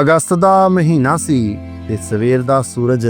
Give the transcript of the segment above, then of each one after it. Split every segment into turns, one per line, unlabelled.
ਅਗਸਤ ਦਾ ਮਹੀਨਾ ਸੀ ਤੇ ਸਵੇਰ ਦਾ ਸੂਰਜ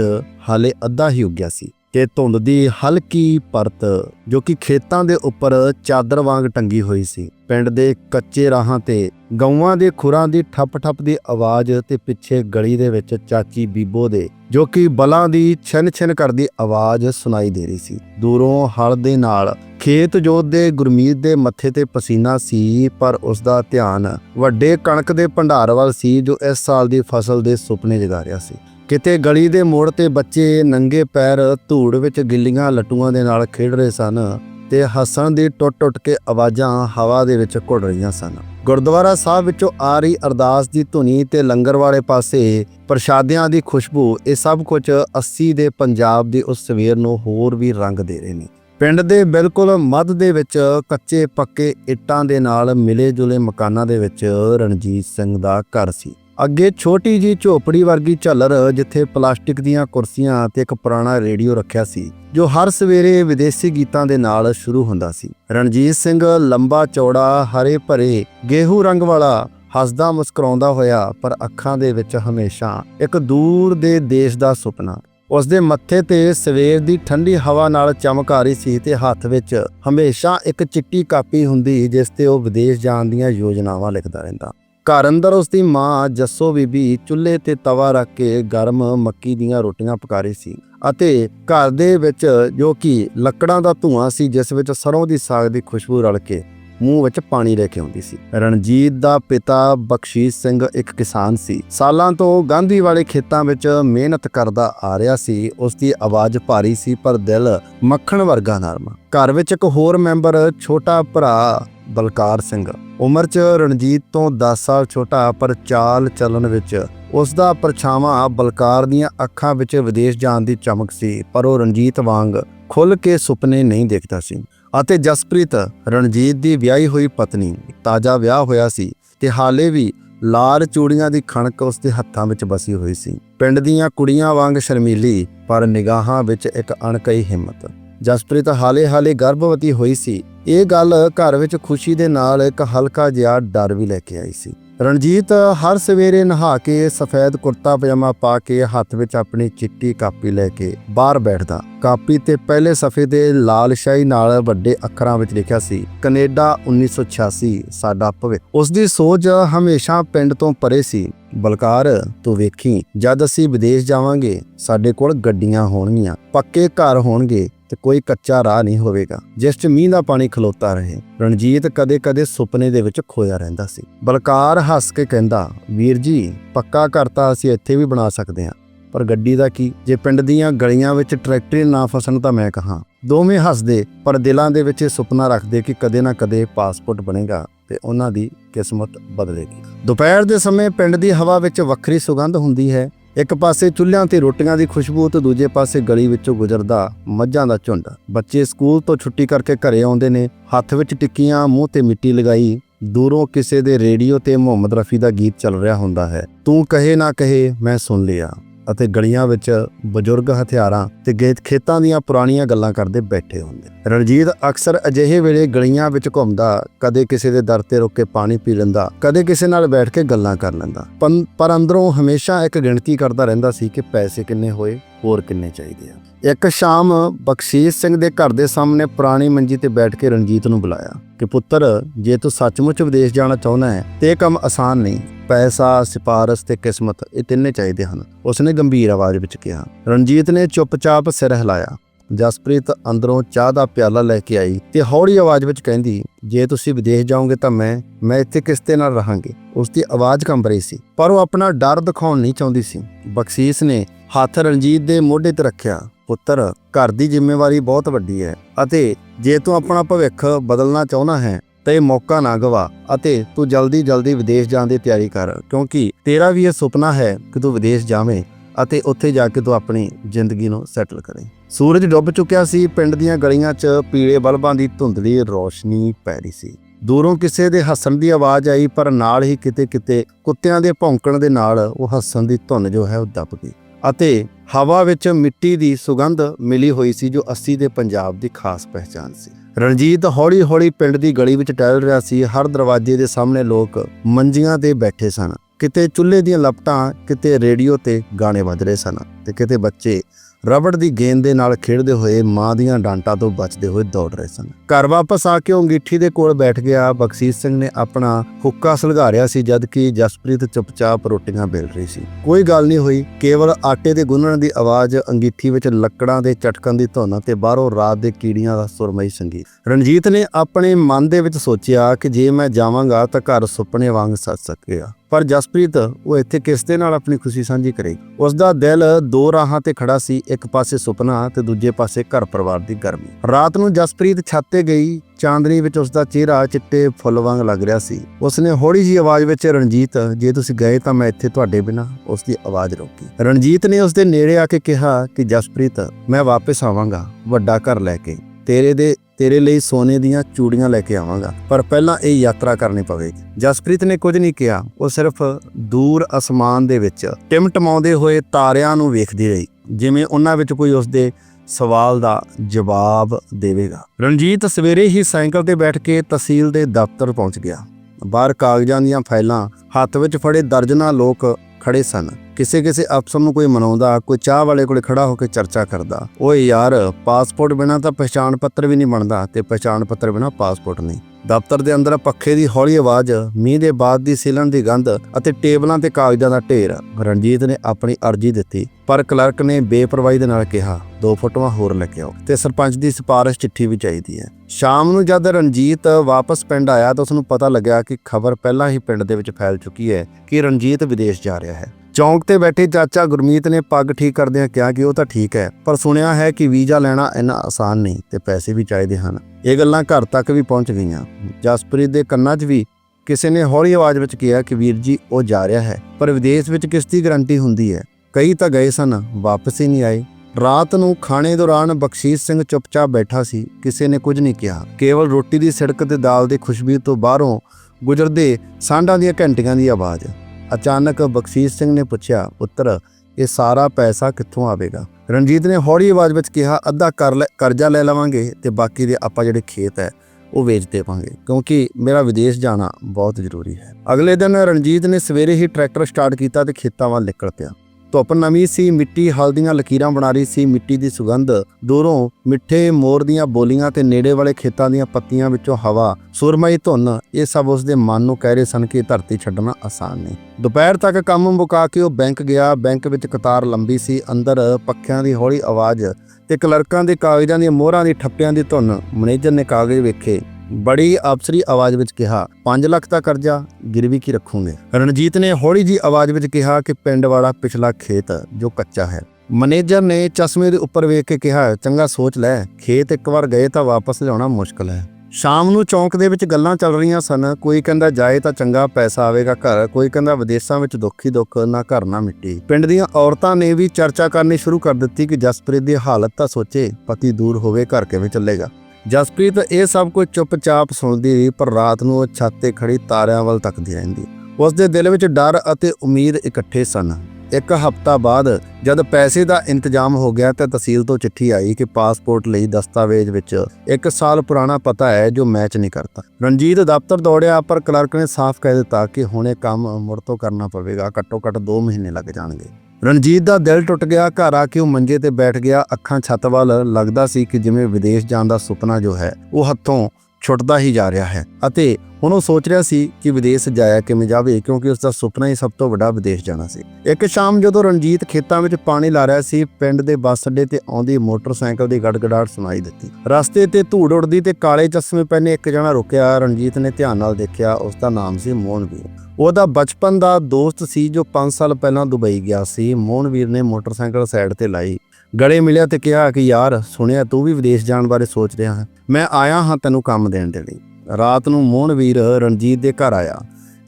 ਹਾਲੇ ਅੱਧਾ ਹੀ ਉੱਗਿਆ ਸੀ। ਤੇ ਧੁੰਦ ਦੀ ਹਲਕੀ ਪਰਤ, ਜੋ ਕਿ ਖੇਤਾਂ ਦੇ ਉੱਪਰ ਚਾਦਰ ਵਾਂਗ ਟੰਗੀ ਹੋਈ ਸੀ। ਪਿੰਡ ਦੇ ਕੱਚੇ ਰਾਹਾਂ ਤੇ ਗਊਆਂ ਦੇ ਖੁਰਾਂ ਦੀ ਠੱਪ-ਠੱਪ ਦੀ ਆਵਾਜ਼ ਤੇ ਪਿੱਛੇ ਗਲੀ ਦੇ ਵਿੱਚ ਚਾਚੀ ਬੀਬੋ ਦੇ, ਜੋ ਕਿ ਬਲਾਂ ਦੀ ਛਿਨ-ਛਿਨ ਕਰਦੀ ਆਵਾਜ਼ ਸੁਣਾਈ ਦੇ ਰਹੀ ਸੀ। ਦੂਰੋਂ ਹਲ ਦੇ ਨਾਲ ਖੇਤ ਜੋਤ ਦੇ ਗੁਰਮੀਤ ਦੇ ਮੱਥੇ ਤੇ ਪਸੀਨਾ ਸੀ, ਪਰ ਉਸ ਦਾ ਧਿਆਨ ਵੱਡੇ ਕਣਕ ਦੇ ਭੰਡਾਰ ਵੱਲ ਸੀ, ਜੋ ਇਸ ਸਾਲ ਦੀ ਫਸਲ ਦੇ ਸੁਪਨੇ ਜਗਾ ਰਿਹਾ ਸੀ। ਕਿਤੇ ਗਲੀ ਦੇ ਮੋੜ ਤੇ ਬੱਚੇ ਨੰਗੇ ਪੈਰ ਧੂੜ ਵਿੱਚ ਗਿੱਲੀਆਂ ਲਟੂਆਂ ਦੇ ਨਾਲ ਖੇਡ ਰਹੇ ਸਨ ਤੇ ਹੱਸਣ ਦੀ ਟੁੱਟ-ਟੁੱਟ ਕੇ ਆਵਾਜ਼ਾਂ ਹਵਾ ਦੇ ਵਿੱਚ ਘੁੜ ਰਹੀਆਂ ਸਨ। ਗੁਰਦੁਆਰਾ ਸਾਹਿਬ ਵਿੱਚੋਂ ਆ ਰਹੀ ਅਰਦਾਸ ਦੀ ਧੁਨੀ ਤੇ ਲੰਗਰ ਵਾਲੇ ਪਾਸੇ ਪ੍ਰਸ਼ਾਦਿਆਂ ਦੀ ਖੁਸ਼ਬੂ, ਇਹ ਸਭ ਕੁਝ 80 ਦੇ ਪੰਜਾਬ ਦੀ ਉਸ ਸਵੇਰ ਨੂੰ ਹੋਰ ਵੀ ਰੰਗ ਦੇ ਰਹੇ ਨੇ। ਪਿੰਡ ਦੇ ਬਿਲਕੁਲ ਮੱਧ ਦੇ ਵਿੱਚ ਕੱਚੇ ਪੱਕੇ ਇੱਟਾਂ ਦੇ ਨਾਲ ਮਿਲੇ ਜੁਲੇ ਮਕਾਨਾਂ ਦੇ ਵਿੱਚ ਰਣਜੀਤ ਸਿੰਘ ਦਾ ਘਰ ਸੀ। ਅੱਗੇ ਛੋਟੀ ਜੀ ਝੋਪੜੀ ਵਰਗੀ ਝੱਲਰ ਜਿੱਥੇ ਪਲਾਸਟਿਕ ਦੀਆਂ ਕੁਰਸੀਆਂ ਤੇ ਇੱਕ ਪੁਰਾਣਾ ਰੇਡੀਓ ਰੱਖਿਆ ਸੀ, ਜੋ ਹਰ ਸਵੇਰੇ ਵਿਦੇਸ਼ੀ ਗੀਤਾਂ ਦੇ ਨਾਲ ਸ਼ੁਰੂ ਹੁੰਦਾ ਸੀ। ਰਣਜੀਤ ਸਿੰਘ ਲੰਬਾ ਚੌੜਾ, ਹਰੇ ਭਰੇ, ਗੇਹੂ ਰੰਗ ਵਾਲਾ ਹੱਸਦਾ ਮੁਸਕਰਾਉਂਦਾ ਹੋਇਆ, ਪਰ ਅੱਖਾਂ ਦੇ ਵਿੱਚ ਹਮੇਸ਼ਾ ਇੱਕ ਦੂਰ ਦੇ ਦੇਸ਼ ਦਾ ਸੁਪਨਾ। ਉਸ ਦੇ ਮੱਥੇ ਤੇ ਸਵੇਰ ਦੀ ਠੰਡੀ ਹਵਾ ਨਾਲ ਚਮਕ ਆ ਰਹੀ ਸੀ ਤੇ ਹੱਥ ਵਿੱਚ ਹਮੇਸ਼ਾ ਇੱਕ ਚਿੱਟੀ ਕਾਪੀ ਹੁੰਦੀ, ਜਿਸ ਤੇ ਉਹ ਵਿਦੇਸ਼ ਜਾਣ ਦੀਆਂ ਯੋਜਨਾਵਾਂ ਲਿਖਦਾ ਰਹਿੰਦਾ। ਘਰ ਅੰਦਰ ਉਸ ਦੀ ਮਾਂ ਜੱਸੋ ਬੀਬੀ ਚੁੱਲ੍ਹੇ ਤੇ ਤਵਾ ਰੱਖ ਕੇ ਗਰਮ ਮੱਕੀ ਦੀਆਂ ਰੋਟੀਆਂ ਪਕਾ ਰਹੀ ਸੀ ਅਤੇ ਘਰ ਦੇ ਵਿੱਚ ਜੋ ਕਿ ਲੱਕੜਾਂ ਦਾ ਧੂਆਂ ਸੀ, ਜਿਸ ਵਿੱਚ ਸਰੋਂ ਦੀ ਸਾਗ ਦੀ ਖੁਸ਼ਬੂ ਰਲ ਕੇ ਮੂੰਹ ਵਿੱਚ ਪਾਣੀ ਲੈ ਕੇ ਆਉਂਦੀ ਸੀ। ਰਣਜੀਤ ਦਾ ਪਿਤਾ ਬਖਸ਼ੀਸ਼ ਸਿੰਘ ਇੱਕ ਕਿਸਾਨ ਸੀ। ਸਾਲਾਂ ਤੋਂ ਗਾਂਧੀ ਵਾਲੇ ਖੇਤਾਂ ਵਿੱਚ ਮਿਹਨਤ ਕਰਦਾ ਆ ਰਿਹਾ ਸੀ। ਉਸ ਦੀ ਆਵਾਜ਼ ਭਾਰੀ ਸੀ, ਪਰ ਦਿਲ ਮੱਖਣ ਵਰਗਾ ਨਰਮ। ਘਰ ਵਿੱਚ ਇੱਕ ਹੋਰ ਮੈਂਬਰ, ਛੋਟਾ ਭਰਾ, ਬਲਕਾਰ ਸਿੰਘ। ਉਮਰ 'ਚ ਰਣਜੀਤ ਤੋਂ 10 ਸਾਲ ਛੋਟਾ, ਪਰ ਚਾਲ ਚੱਲਣ ਵਿੱਚ ਉਸ ਦਾ ਪਰਛਾਵਾਂ ਬਲਕਾਰ ਦੀਆਂ ਅੱਖਾਂ ਵਿੱਚ ਵਿਦੇਸ਼ ਜਾਣ ਦੀ ਚਮਕ ਸੀ। ਪਰ ਉਹ ਰਣਜੀਤ ਵਾਂਗ ਖੁੱਲ ਕੇ ਸੁਪਨੇ ਨਹੀਂ ਦੇਖਦਾ ਸੀ। ਅਤੇ ਜਸਪ੍ਰੀਤ ਰਣਜੀਤ ਦੀ ਵਿਆਹੀ ਹੋਈ ਪਤਨੀ, ਤਾਜ਼ਾ ਵਿਆਹ ਹੋਇਆ ਸੀ ਤੇ ਹਾਲੇ ਵੀ ਲਾਲ ਚੂੜੀਆਂ ਦੀ ਖਣਕ ਉਸਦੇ ਹੱਥਾਂ ਵਿੱਚ ਬਸੀ ਹੋਈ ਸੀ। ਪਿੰਡ ਦੀਆਂ ਕੁੜੀਆਂ ਵਾਂਗ ਸ਼ਰਮੀਲੀ, ਪਰ ਨਿਗਾਹਾਂ ਵਿੱਚ ਇੱਕ ਅਣਕਈ ਹਿੰਮਤ। ਜਸਪ੍ਰੀਤ ਹਾਲੇ-ਹਾਲੇ ਗਰਭਵਤੀ ਹੋਈ ਸੀ। ਇਹ ਗੱਲ ਘਰ ਵਿੱਚ ਖੁਸ਼ੀ ਦੇ ਨਾਲ ਇੱਕ ਹਲਕਾ ਜਿਹਾ ਡਰ ਵੀ ਲੈ ਕੇ ਆਈ ਸੀ। ਰਣਜੀਤ ਹਰ ਸਵੇਰੇ ਨਹਾ ਕੇ ਸਫੈਦ ਕੁਰਤਾ ਪਜਾਮਾ ਪਾ ਕੇ ਹੱਥ ਵਿੱਚ ਆਪਣੀ ਚਿੱਟੀ ਕਾਪੀ ਲੈ ਕੇ ਬਾਹਰ ਬੈਠਦਾ। ਕਾਪੀ ਤੇ ਪਹਿਲੇ ਸਫੇ ਦੇ ਲਾਲ ਸ਼ਾਹੀ ਨਾਲ ਵੱਡੇ ਅੱਖਰਾਂ ਵਿੱਚ ਲਿਖਿਆ ਸੀ, ਕੈਨੇਡਾ 1986 ਸਾਡਾ ਭਵਿੱਖ। ਉਸ ਦੀ ਸੋਚ ਹਮੇਸ਼ਾ ਪਿੰਡ ਤੋਂ ਪਰੇ ਸੀ। ਬਲਕਾਰ, ਤੂੰ ਵੇਖੀ, ਜਦ ਅਸੀਂ ਵਿਦੇਸ਼ ਜਾਵਾਂਗੇ, ਸਾਡੇ ਕੋਲ ਗੱਡੀਆਂ ਹੋਣਗੀਆਂ, ਪੱਕੇ ਘਰ ਹੋਣਗੇ ਤੇ ਕੋਈ ਕੱਚਾ ਰਾਹ ਨਹੀਂ ਹੋਵੇਗਾ, ਜਿਸ 'ਚ ਮੀਂਹ ਦਾ ਪਾਣੀ ਖਲੋਤਾ ਰਹੇ। ਰਣਜੀਤ ਕਦੇ-ਕਦੇ ਸੁਪਨੇ ਦੇ ਵਿੱਚ ਖੋਇਆ ਰਹਿੰਦਾ ਸੀ। ਬਲਕਾਰ ਹੱਸ ਕੇ ਕਹਿੰਦਾ, ਵੀਰ ਜੀ, ਪੱਕਾ ਘਰ ਤਾਂ ਅਸੀਂ ਇੱਥੇ ਵੀ ਬਣਾ ਸਕਦੇ ਹਾਂ। ਪਰ ਗੱਡੀ ਦਾ ਕੀ? ਜੇ ਪਿੰਡ ਦੀਆਂ ਗਲੀਆਂ ਵਿੱਚ ਟਰੈਕਟਰ ਨਾ ਫਸਣ ਤਾਂ ਮੈਂ ਕਹਾਂ। ਦੋਵੇਂ ਹੱਸਦੇ, ਪਰ ਦਿਲਾਂ ਦੇ ਵਿੱਚ ਇਹ ਸੁਪਨਾ ਰੱਖਦੇ ਕਿ ਕਦੇ ਨਾ ਕਦੇ ਪਾਸਪੋਰਟ ਬਣੇਗਾ ਤੇ ਉਹਨਾਂ ਦੀ ਕਿਸਮਤ ਬਦਲੇਗੀ। ਦੁਪਹਿਰ ਦੇ ਸਮੇਂ ਪਿੰਡ ਦੀ ਹਵਾ ਵਿੱਚ ਵੱਖਰੀ ਸੁਗੰਧ ਹੁੰਦੀ ਹੈ। ਇੱਕ ਪਾਸੇ ਚੁੱਲ੍ਹਿਆਂ ਤੇ ਰੋਟੀਆਂ ਦੀ ਖੁਸ਼ਬੂ ਤੇ ਦੂਜੇ ਪਾਸੇ ਗਲੀ ਵਿੱਚੋਂ ਗੁਜ਼ਰਦਾ ਮੱਝਾਂ ਦਾ ਝੁੰਡ। ਬੱਚੇ ਸਕੂਲ ਤੋਂ ਛੁੱਟੀ ਕਰਕੇ ਘਰੇ ਆਉਂਦੇ ਨੇ। ਹੱਥ ਵਿੱਚ ਟਿੱਕੀਆਂ, ਮੂੰਹ ਤੇ ਮਿੱਟੀ ਲਗਾਈ। ਦੂਰੋਂ ਕਿਸੇ ਦੇ ਰੇਡੀਓ ਤੇ ਮੁਹੰਮਦ ਰਫੀ ਦਾ ਗੀਤ ਚੱਲ ਰਿਹਾ ਹੁੰਦਾ ਹੈ। ਤੂੰ ਕਹੇ ਨਾ ਕਹੇ, ਮੈਂ ਸੁਣ ਲਿਆ। ਅਤੇ ਗਲੀਆਂ ਵਿੱਚ ਬਜ਼ੁਰਗ ਹਥਿਆਰਾਂ ਤੇ ਗੇਤ ਖੇਤਾਂ ਦੀਆਂ ਪੁਰਾਣੀਆਂ ਗੱਲਾਂ ਕਰਦੇ ਬੈਠੇ ਹੁੰਦੇ। ਰਣਜੀਤ ਅਕਸਰ ਅਜਿਹੇ ਵੇਲੇ ਗਲੀਆਂ ਵਿੱਚ ਘੁੰਮਦਾ, ਕਦੇ ਕਿਸੇ ਦੇ ਦਰ ਤੇ ਰੁਕ ਕੇ ਪਾਣੀ ਪੀ ਲੈਂਦਾ, ਕਦੇ ਕਿਸੇ ਨਾਲ ਬੈਠ ਕੇ ਗੱਲਾਂ ਕਰ ਲੈਂਦਾ। ਪੰ- ਪਰ ਅੰਦਰੋਂ ਹਮੇਸ਼ਾ ਇੱਕ ਗਿਣਤੀ ਕਰਦਾ ਰਹਿੰਦਾ ਸੀ ਕਿ ਪੈਸੇ ਕਿੰਨੇ ਹੋਏ, ਹੋਰ ਕਿੰਨੇ ਚਾਹੀਦੇ ਆ। ਇੱਕ ਸ਼ਾਮ ਬਖਸ਼ੀਸ਼ ਸਿੰਘ ਦੇ ਘਰ ਦੇ ਸਾਹਮਣੇ ਪੁਰਾਣੀ ਮੰਜੀ ਤੇ ਬੈਠ ਕੇ ਰਣਜੀਤ ਨੂੰ ਬੁਲਾਇਆ ਕਿ ਪੁੱਤਰ, ਜੇ ਤੂੰ ਸੱਚਮੁੱਚ ਵਿਦੇਸ਼ ਜਾਣਾ ਚਾਹੁੰਦਾ ਹੈ, ਤੇ ਇਹ ਕੰਮ ਆਸਾਨ ਨਹੀਂ। ਪੈਸਾ, ਸਿਫਾਰਸ਼ ਤੇ ਕਿਸਮਤ ਇਹ ਤਿੰਨੇ ਚਾਹੀਦੇ ਹਨ। ਉਸਨੇ ਗੰਭੀਰ ਆਵਾਜ਼ ਵਿੱਚ ਕਿਹਾ। ਰਣਜੀਤ ਨੇ ਚੁੱਪਚਾਪ ਸਿਰ ਹਿਲਾਇਆ। ਜਸਪ੍ਰੀਤ ਅੰਦਰੋਂ ਚਾਹ ਦਾ ਪਿਆਲਾ ਲੈ ਕੇ ਆਈ ਤੇ ਹੌਲੀ ਆਵਾਜ਼ ਵਿੱਚ ਕਹਿੰਦੀ, ਜੇ ਤੁਸੀਂ ਵਿਦੇਸ਼ ਜਾਓਗੇ ਤਾਂ ਮੈਂ ਮੈਂ ਇੱਥੇ ਕਿਸਤੇ ਨਾਲ ਰਹਾਂਗੀ? ਉਸ ਦੀ ਆਵਾਜ਼ ਕੰਬ ਰਹੀ ਸੀ, ਪਰ ਉਹ ਆਪਣਾ ਡਰ ਦਿਖਾਉਣ ਨਹੀਂ ਚਾਹੁੰਦੀ ਸੀ। ਬਖਸ਼ੀਸ਼ ਨੇ ਹੱਥ ਰਣਜੀਤ ਦੇ ਮੋਢੇ ਤੇ ਰੱਖਿਆ। ਪੁੱਤਰ, ਘਰ ਦੀ ਜ਼ਿੰਮੇਵਾਰੀ ਬਹੁਤ ਵੱਡੀ ਹੈ ਅਤੇ ਜੇ ਤੂੰ ਆਪਣਾ ਭਵਿੱਖ ਬਦਲਣਾ ਚਾਹੁੰਦਾ ਹੈ, ਤਾਂ ਇਹ ਮੌਕਾ ਨਾ ਗਵਾ ਅਤੇ ਤੂੰ ਜਲਦੀ ਜਲਦੀ ਵਿਦੇਸ਼ ਜਾਣ ਦੀ ਤਿਆਰੀ ਕਰ, ਕਿਉਂਕਿ ਤੇਰਾ ਵੀ ਇਹ ਸੁਪਨਾ ਹੈ ਕਿ ਤੂੰ ਵਿਦੇਸ਼ ਜਾਵੇਂ ਅਤੇ ਉੱਥੇ ਜਾ ਕੇ ਤੂੰ ਆਪਣੀ ਜ਼ਿੰਦਗੀ ਨੂੰ ਸੈਟਲ ਕਰੇ। ਸੂਰਜ ਡੁੱਬ ਚੁੱਕਿਆ ਸੀ, ਪਿੰਡ ਦੀਆਂ ਗਲੀਆਂ 'ਚ ਪੀਲੇ ਬਲਬਾਂ ਦੀ ਧੁੰਦਲੀ ਰੋਸ਼ਨੀ ਪੈ ਰਹੀ ਸੀ। ਦੂਰੋਂ ਕਿਸੇ ਦੇ ਹੱਸਣ ਦੀ ਆਵਾਜ਼ ਆਈ, ਪਰ ਨਾਲ ਹੀ ਕਿਤੇ-ਕਿਤੇ ਕੁੱਤਿਆਂ ਦੇ ਭੌਂਕਣ ਦੇ ਨਾਲ ਉਹ ਹੱਸਣ ਦੀ ਧੁਨ ਜੋ ਹੈ ਉਹ ਦੱਬ ਗਈ। ਅਤੇ ਹਵਾ ਵਿੱਚ ਮਿੱਟੀ ਦੀ ਸੁਗੰਧ ਮਿਲੀ ਹੋਈ ਸੀ ਜੋ 80 ਦੇ ਪੰਜਾਬ ਦੀ ਖਾਸ ਪਹਿਚਾਨ ਸੀ। ਰਣਜੀਤ ਹੌਲੀ-ਹੌਲੀ ਪਿੰਡ ਦੀ ਗਲੀ ਵਿੱਚ ਟਹਿਲ ਰਿਹਾ ਸੀ। ਹਰ ਦਰਵਾਜ਼ੇ ਦੇ ਸਾਹਮਣੇ ਲੋਕ ਮੰਜੀਆਂ ਤੇ ਬੈਠੇ ਸਨ। ਕਿਤੇ ਚੁੱਲ੍ਹੇ ਦੀਆਂ ਲਪਟਾਂ, ਕਿਤੇ ਰੇਡੀਓ ਤੇ ਗਾਣੇ ਵੱਜ ਰਹੇ ਸਨ ਤੇ ਕਿਤੇ ਬੱਚੇ ਰਬੜ ਦੀ ਗੇਂਦ ਦੇ ਨਾਲ ਖੇਡਦੇ ਹੋਏ ਮਾਂ ਦੀਆਂ ਡਾਂਟਾਂ ਤੋਂ ਬਚਦੇ ਹੋਏ ਦੌੜ ਰਹੇ ਸਨ। ਘਰ ਵਾਪਸ ਆ ਕੇ ਉਹ ਅੰਗੀਠੀ ਦੇ ਕੋਲ ਬੈਠ ਗਿਆ। ਬਖਸ਼ੀਸ਼ ਸਿੰਘ ਨੇ ਆਪਣਾ ਹੁੱਕਾ ਸੁਲਘਾ ਸੀ ਜਦ ਕਿ ਜਸਪ੍ਰੀਤ ਚੁੱਪਚਾਪ ਰੋਟੀਆਂ ਬੇਲ ਰਹੀ ਸੀ। ਕੋਈ ਗੱਲ ਨਹੀਂ ਹੋਈ। ਕੇਵਲ ਆਟੇ ਦੇ ਗੁੰਨਣ ਦੀ ਆਵਾਜ਼ ਅੰਗੀਠੀ ਵਿੱਚ ਲੱਕੜਾਂ ਦੇ ਚਟਕਣ ਦੀ ਧੁਨ ਤੇ ਬਾਹਰੋਂ ਰਾਤ ਦੇ ਕੀੜੀਆਂ ਦਾ ਸੁਰਮਈ ਸੰਗੀਤ। ਰਣਜੀਤ ਨੇ ਆਪਣੇ ਮਨ ਦੇ ਵਿੱਚ ਸੋਚਿਆ ਕਿ ਜੇ ਮੈਂ ਜਾਵਾਂਗਾ ਤਾਂ ਘਰ ਸੁਪਨੇ ਵਾਂਗ ਸੱਜ ਸਕੇਗਾ। ਪਰ ਜਸਪ੍ਰੀਤ, ਉਹ ਇੱਥੇ ਕਿਸ ਦੇ ਨਾਲ ਆਪਣੀ ਖੁਸ਼ੀ ਸਾਂਝੀ ਕਰੇਗੀ? ਉਸ ਦਾ ਦਿਲ ਦੋ ਰਾਹਾਂ ਤੇ ਖੜਾ ਸੀ, ਇੱਕ ਪਾਸੇ ਸੁਪਨਾ ਤੇ ਦੂਜੇ ਪਾਸੇ ਘਰ ਪਰਿਵਾਰ ਦੀ ਗਰਮੀ। ਰਾਤ ਨੂੰ ਜਸਪ੍ਰੀਤ ਛੱਤ ਤੇ ਗਈ, ਚਾਂਦਨੀ ਵਿੱਚ ਉਸ ਦਾ ਚਿਹਰਾ ਚਿੱਟੇ ਫੁੱਲ ਵਾਂਗ ਲੱਗ ਰਿਹਾ ਸੀ। ਉਸਨੇ ਹੌਲੀ ਜਿਹੀ ਆਵਾਜ਼ ਵਿੱਚ, ਰਣਜੀਤ, ਜੇ ਤੁਸੀਂ ਗਏ ਤਾਂ ਮੈਂ ਇੱਥੇ ਤੁਹਾਡੇ ਬਿਨਾ ਉਸ ਦੀ ਆਵਾਜ਼ ਰੋਕੀ। ਰਣਜੀਤ ਨੇ ਉਸ ਦੇ ਨੇੜੇ ਆ ਕੇ ਕਿਹਾ ਕਿ, ਜਸਪ੍ਰੀਤ, ਮੈਂ ਵਾਪਸ ਆਵਾਂਗਾ, ਵੱਡਾ ਘਰ ਲੈ ਕੇ। ਤੇਰੇ ਦੇ, ਤੇਰੇ ਲਈ ਸੋਨੇ ਦੀਆਂ ਚੂੜੀਆਂ ਲੈ ਕੇ ਆਵਾਂਗਾ। ਪਰ ਪਹਿਲਾਂ ਇਹ ਯਾਤਰਾ ਕਰਨੀ ਪਵੇਗੀ। ਜਸਪ੍ਰੀਤ ਨੇ ਕੁਝ ਨਹੀਂ ਕਿਹਾ। ਉਹ ਸਿਰਫ ਦੂਰ ਅਸਮਾਨ ਦੇ ਵਿੱਚ ਟਿਮਟਮਾਉਂਦੇ ਹੋਏ ਤਾਰਿਆਂ ਨੂੰ ਵੇਖਦੀ ਰਹੀ, ਜਿਵੇਂ ਉਹਨਾਂ ਵਿੱਚ ਕੋਈ ਉਸਦੇ ਸਵਾਲ ਦਾ ਜਵਾਬ ਦੇਵੇਗਾ। ਰਣਜੀਤ ਸਵੇਰੇ ਹੀ ਸਾਈਕਲ ਤੇ ਬੈਠ ਕੇ ਤਹਿਸੀਲ ਦੇ ਦਫ਼ਤਰ ਪਹੁੰਚ ਗਿਆ। ਬਾਹਰ ਕਾਗਜ਼ਾਂ ਦੀਆਂ ਫਾਈਲਾਂ ਹੱਥ ਵਿੱਚ ਫੜੇ ਦਰਜਨਾਂ ਲੋਕ ਖੜੇ ਸਨ। ਕਿਸੇ ਕਿਸੇ ਅਫਸਰ ਨੂੰ ਕੋਈ ਮਨਾਉਂਦਾ, ਕੋਈ ਚਾਹ ਵਾਲੇ ਕੋਲੇ ਖੜਾ ਹੋ ਕੇ ਚਰਚਾ ਕਰਦਾ, ਓਏ ਯਾਰ ਪਾਸਪੋਰਟ ਬਿਨਾ ਤਾਂ ਪਛਾਣ ਪੱਤਰ ਵੀ ਨਹੀਂ ਬਣਦਾ ਤੇ ਪਛਾਣ ਪੱਤਰ ਬਿਨਾ ਪਾਸਪੋਰਟ ਨਹੀਂ। ਦਫ਼ਤਰ ਦੇ ਅੰਦਰ ਪੱਖੇ ਦੀ ਹੌਲੀ ਆਵਾਜ਼, ਮੀਂਹ ਦੇ ਬਾਅਦ ਦੀ ਸਿਲਣ ਦੀ ਗੰਧ ਅਤੇ ਟੇਬਲਾਂ ਤੇ ਕਾਗਜ਼ਾਂ ਦਾ ਢੇਰ, ਰਣਜੀਤ ਨੇ ਆਪਣੀ ਅਰਜ਼ੀ ਦਿੱਤੀ, ਪਰ ਕਲਰਕ ਨੇ ਬੇਪਰਵਾਹੀ ਦੇ ਨਾਲ ਕਿਹਾ, ਦੋ ਫੋਟੋਆਂ ਹੋਰ ਲੈ ਕੇ ਆਓ ਤੇ ਸਰਪੰਚ ਦੀ ਸਿਫਾਰਿਸ਼ ਚਿੱਠੀ ਵੀ ਚਾਹੀਦੀ ਹੈ। ਸ਼ਾਮ ਨੂੰ ਜਦ ਰਣਜੀਤ ਵਾਪਸ ਪਿੰਡ ਆਇਆ ਤਾਂ ਉਸ ਨੂੰ ਪਤਾ ਲੱਗਿਆ ਕਿ ਖਬਰ ਪਹਿਲਾਂ ਹੀ ਪਿੰਡ ਦੇ ਵਿੱਚ ਫੈਲ ਚੁੱਕੀ ਹੈ ਕਿ ਰਣਜੀਤ ਵਿਦੇਸ਼ ਜਾ ਰਿਹਾ ਹੈ। ਚੌਂਕ ਤੇ ਬੈਠੇ ਚਾਚਾ ਗੁਰਮੀਤ ਨੇ ਪੱਗ ਠੀਕ ਕਰਦਿਆਂ ਕਿਹਾ ਕਿ ਉਹ ਤਾਂ ਠੀਕ ਹੈ, ਪਰ ਸੁਣਿਆ ਹੈ ਕਿ ਵੀਜ਼ਾ ਲੈਣਾ ਇੰਨਾ ਆਸਾਨ ਨਹੀਂ ਤੇ ਪੈਸੇ ਵੀ ਚਾਹੀਦੇ ਹਨ। ਇਹ ਗੱਲਾਂ ਘਰ ਤੱਕ ਵੀ ਪਹੁੰਚ ਗਈਆਂ। ਜਸਪ੍ਰੀਤ ਦੇ ਕੰਨਾਂ 'ਚ ਵੀ ਕਿਸੇ ਨੇ ਹੌਲੀ ਆਵਾਜ਼ ਵਿੱਚ ਕਿਹਾ ਕਿ ਵੀਰ ਜੀ, ਉਹ ਜਾ ਰਿਹਾ ਹੈ, ਪਰ ਵਿਦੇਸ਼ ਵਿੱਚ ਕਿਸ ਦੀ ਗਾਰੰਟੀ ਹੁੰਦੀ ਹੈ। ਕਈ ਤਾਂ ਗਏ ਸਨ, ਵਾਪਸ ਹੀ ਨਹੀਂ ਆਏ। ਰਾਤ ਨੂੰ ਖਾਣੇ ਦੌਰਾਨ ਬਖਸ਼ੀਸ਼ ਸਿੰਘ ਚੁੱਪਚਾਪ ਬੈਠਾ ਸੀ, ਕਿਸੇ ਨੇ ਕੁਝ ਨਹੀਂ ਕਿਹਾ। ਕੇਵਲ ਰੋਟੀ ਦੀ ਸਿੜਕ ਤੇ ਦਾਲ ਦੀ ਖੁਸ਼ਬੂ ਤੋਂ ਬਾਹਰੋਂ ਗੁਜ਼ਰਦੇ ਸਾਂਢਾਂ ਦੀਆਂ ਘੰਟੀਆਂ ਦੀ ਆਵਾਜ਼। ਅਚਾਨਕ ਬਖਸ਼ੀਸ਼ ਸਿੰਘ ਨੇ ਪੁੱਛਿਆ, ਪੁੱਤਰ, ਇਹ ਸਾਰਾ ਪੈਸਾ ਕਿੱਥੋਂ ਆਵੇਗਾ? ਰਣਜੀਤ ਨੇ ਹੌਲੀ ਆਵਾਜ਼ ਵਿੱਚ ਕਿਹਾ, ਅੱਧਾ ਕਰ ਲੈ, ਕਰਜ਼ਾ ਲੈ ਲਵਾਂਗੇ ਤੇ ਬਾਕੀ ਦੇ ਆਪਾਂ ਜਿਹੜੇ ਖੇਤ ਹੈ, ਉਹ ਵੇਚ ਦੇਵਾਂਗੇ, ਕਿਉਂਕਿ ਮੇਰਾ ਵਿਦੇਸ਼ ਜਾਣਾ ਬਹੁਤ ਜ਼ਰੂਰੀ ਹੈ। ਅਗਲੇ ਦਿਨ ਰਣਜੀਤ ਨੇ ਸਵੇਰੇ ਹੀ ਟਰੈਕਟਰ ਸਟਾਰਟ ਕੀਤਾ ਤੇ ਖੇਤਾਂ ਵੱਲ ਨਿਕਲ ਪਿਆ। ਧੁੱਪ ਨਵੀਂ ਸੀ, ਮਿੱਟੀ ਹਲਦੀਆਂ ਲਕੀਰਾਂ ਬਣਾ ਰਹੀ ਸੀ, ਮਿੱਟੀ ਦੀ ਸੁਗੰਧ। ਦੂਰੋਂ ਮਿੱਠੇ ਮੋਰ ਦੀਆਂ ਬੋਲੀਆਂ ਤੇ ਨੇੜੇ ਵਾਲੇ ਖੇਤਾਂ ਦੀਆਂ ਪੱਤੀਆਂ ਵਿੱਚੋਂ ਹਵਾ, ਸੁਰਮਈ ਧੁੰਨ, ਇਹ ਸਭ ਉਸ ਦੇ ਮਨ ਨੂੰ ਕਹਿ ਰਹੇ ਸਨ ਕਿ ਧਰਤੀ ਛੱਡਣਾ ਆਸਾਨ ਨਹੀਂ। ਦੁਪਹਿਰ ਤੱਕ ਕੰਮ ਮੁਕਾ ਕੇ ਉਹ ਬੈਂਕ ਗਿਆ, ਬੈਂਕ ਵਿੱਚ ਕਤਾਰ ਲੰਬੀ ਸੀ, ਅੰਦਰ ਪੱਖਿਆਂ ਦੀ ਹੌਲੀ ਆਵਾਜ਼ ਤੇ ਕਲਰਕਾਂ ਦੇ ਕਾਗਜ਼ਾਂ ਦੀਆਂ ਮੋਹਰਾਂ ਦੀ ਠੱਪਿਆਂ ਦੀ ਧੁੰਨ। ਮੈਨੇਜਰ ਨੇ ਕਾਗਜ਼ ਵੇਖੇ। ਬੜੀ ਆਪਸਰੀ ਆਵਾਜ਼ ਵਿੱਚ ਕਿਹਾ 5 ਲੱਖ ਦਾ ਕਰਜ਼ਾ, ਗਿਰਵੀ ਕੀ ਰੱਖੋਗੇ? ਰਣਜੀਤ ਨੇ ਹੌਲੀ ਜੀ ਆਵਾਜ਼ ਵਿੱਚ ਕਿਹਾ ਕਿ ਪਿੰਡ ਵਾਲਾ ਪਿਛਲਾ ਖੇਤ, ਜੋ ਕੱਚਾ ਹੈ। ਮੈਨੇਜਰ ਨੇ ਚਸ਼ਮੇ ਦੇ ਉੱਪਰ ਵੇਖ ਕੇ ਕਿਹਾ, ਚੰਗਾ ਸੋਚ ਲੈ, ਖੇਤ ਇੱਕ ਵਾਰ ਗਏ ਤਾਂ ਵਾਪਸ ਲਿਆਉਣਾ ਮੁਸ਼ਕਲ ਹੈ। ਸ਼ਾਮ ਨੂੰ ਚੌਂਕ ਦੇ ਵਿੱਚ ਗੱਲਾਂ ਚੱਲ ਰਹੀਆਂ ਸਨ, ਕੋਈ ਕਹਿੰਦਾ ਜਾਏ ਤਾਂ ਚੰਗਾ ਪੈਸਾ ਆਵੇਗਾ ਘਰ, ਕੋਈ ਕਹਿੰਦਾ ਵਿਦੇਸ਼ਾਂ ਵਿੱਚ ਦੁੱਖ ਹੀ ਦੁੱਖ, ਨਾ ਘਰ ਨਾ ਮਿੱਟੀ। ਪਿੰਡ ਦੀਆਂ ਔਰਤਾਂ ਨੇ ਵੀ ਚਰਚਾ ਕਰਨੀ ਸ਼ੁਰੂ ਕਰ ਦਿੱਤੀ ਕਿ ਜਸਪ੍ਰੀਤ ਦੀ ਹਾਲਤ ਤਾਂ ਸੋਚੇ, ਪਤੀ ਦੂਰ ਹੋਵੇ, ਘਰ ਕਿਵੇਂ ਚੱਲੇਗਾ। ਜਸਪ੍ਰੀਤ ਇਹ ਸਭ ਕੁਝ ਚੁੱਪਚਾਪ ਸੁਣਦੀ ਰਹੀ, ਪਰ ਰਾਤ ਨੂੰ ਉਹ ਛੱਤ ਤੇ ਖੜੀ ਤਾਰਿਆਂ ਵੱਲ ਤੱਕਦੀ ਰਹਿੰਦੀ। ਉਸ ਦੇ ਦਿਲ ਵਿੱਚ ਡਰ ਅਤੇ ਉਮੀਦ ਇਕੱਠੇ ਸਨ। ਇੱਕ ਹਫ਼ਤਾ ਬਾਅਦ ਜਦ ਪੈਸੇ ਦਾ ਇੰਤਜ਼ਾਮ ਹੋ ਗਿਆ ਤਾਂ ਤਹਿਸੀਲ ਤੋਂ ਚਿੱਠੀ ਆਈ ਕਿ ਪਾਸਪੋਰਟ ਲਈ ਦਸਤਾਵੇਜ਼ ਵਿੱਚ ਇੱਕ ਸਾਲ ਪੁਰਾਣਾ ਪਤਾ ਹੈ ਜੋ ਮੈਚ ਨਹੀਂ ਕਰਦਾ ਰਣਜੀਤ ਦਫ਼ਤਰ ਦੌੜਿਆ, ਪਰ ਕਲਰਕ ਨੇ ਸਾਫ਼ ਕਹਿ ਦਿੱਤਾ ਕਿ ਹੁਣ ਇਹ ਕੰਮ ਮੁੜ ਤੋਂ ਕਰਨਾ ਪਵੇਗਾ। ਘੱਟੋ ਘੱਟ 2 ਮਹੀਨੇ ਲੱਗ ਜਾਣਗੇ। ਰਣਜੀਤ ਦਾ ਦਿਲ ਟੁੱਟ ਗਿਆ, ਘਰ ਆ ਕੇ ਉਹ ਮੰਜੇ ਤੇ ਬੈਠ ਗਿਆ, ਅੱਖਾਂ ਛੱਤ ਵੱਲ ਲੱਗਦਾ ਸੀ ਕਿ ਜਿਵੇਂ ਵਿਦੇਸ਼ ਜਾਣ ਦਾ ਸੁਪਨਾ ਜੋ ਹੈ, ਉਹ ਹੱਥੋਂ ਛੁੱਟਦਾ ਹੀ ਜਾ ਰਿਹਾ ਹੈ ਅਤੇ ਹੁਣ ਉਹ ਸੋਚ ਰਿਹਾ ਸੀ ਕਿ ਵਿਦੇਸ਼ ਜਾਇਆ ਕਿਵੇਂ ਜਾਵੇ ਕਿਉਂਕਿ ਉਸ ਦਾ ਸੁਪਨਾ ਹੀ ਸਭ ਤੋਂ ਵੱਡਾ ਵਿਦੇਸ਼ ਜਾਣਾ ਸੀ। ਇੱਕ ਸ਼ਾਮ ਜਦੋਂ ਰਣਜੀਤ ਖੇਤਾਂ ਵਿੱਚ ਪਾਣੀ ਲਾ ਰਿਹਾ ਸੀ, ਪਿੰਡ ਦੇ ਬੱਸ ਅੱਡੇ ਤੇ ਆਉਂਦੀ ਮੋਟਰਸਾਈਕਲ ਦੀ ਗੜਗੜਾਹਟ ਸੁਣਾਈ ਦਿੱਤੀ। ਰਸਤੇ ਤੇ ਧੂੜ ਉੱਡਦੀ ਤੇ ਕਾਲੇ ਚਸ਼ਮੇ ਪਹਿਨੇ ਇੱਕ ਜਣਾ ਰੁਕਿਆ। ਰਣਜੀਤ ਨੇ ਧਿਆਨ ਨਾਲ ਦੇਖਿਆ ਉਸ ਦਾ ਨਾਮ ਸੀ ਮੋਹਨਵੀਰ। ਉਹਦਾ ਬਚਪਨ ਦਾ ਦੋਸਤ ਸੀ ਜੋ 5 ਸਾਲ ਪਹਿਲਾਂ ਦੁਬਈ ਗਿਆ ਸੀ। ਮੋਹਨਵੀਰ ਨੇ ਮੋਟਰਸਾਈਕਲ ਸਾਈਡ ਤੇ ਲਾਈ। ਗਲੇ ਮਿਲਿਆ ਤੇ ਕਿਹਾ ਕਿ ਯਾਰ, ਸੁਣਿਆ, ਤੂੰ ਵੀ ਵਿਦੇਸ਼ ਜਾਣ ਬਾਰੇ ਸੋਚ ਰਿਹਾ ਹੈ। ਮੈਂ ਆਇਆ ਹਾਂ ਤੈਨੂੰ ਕੰਮ ਦੇਣ ਦੇ ਲਈ। ਰਾਤ ਨੂੰ ਮੋਹਨਵੀਰ ਰਣਜੀਤ ਦੇ ਘਰ ਆਇਆ।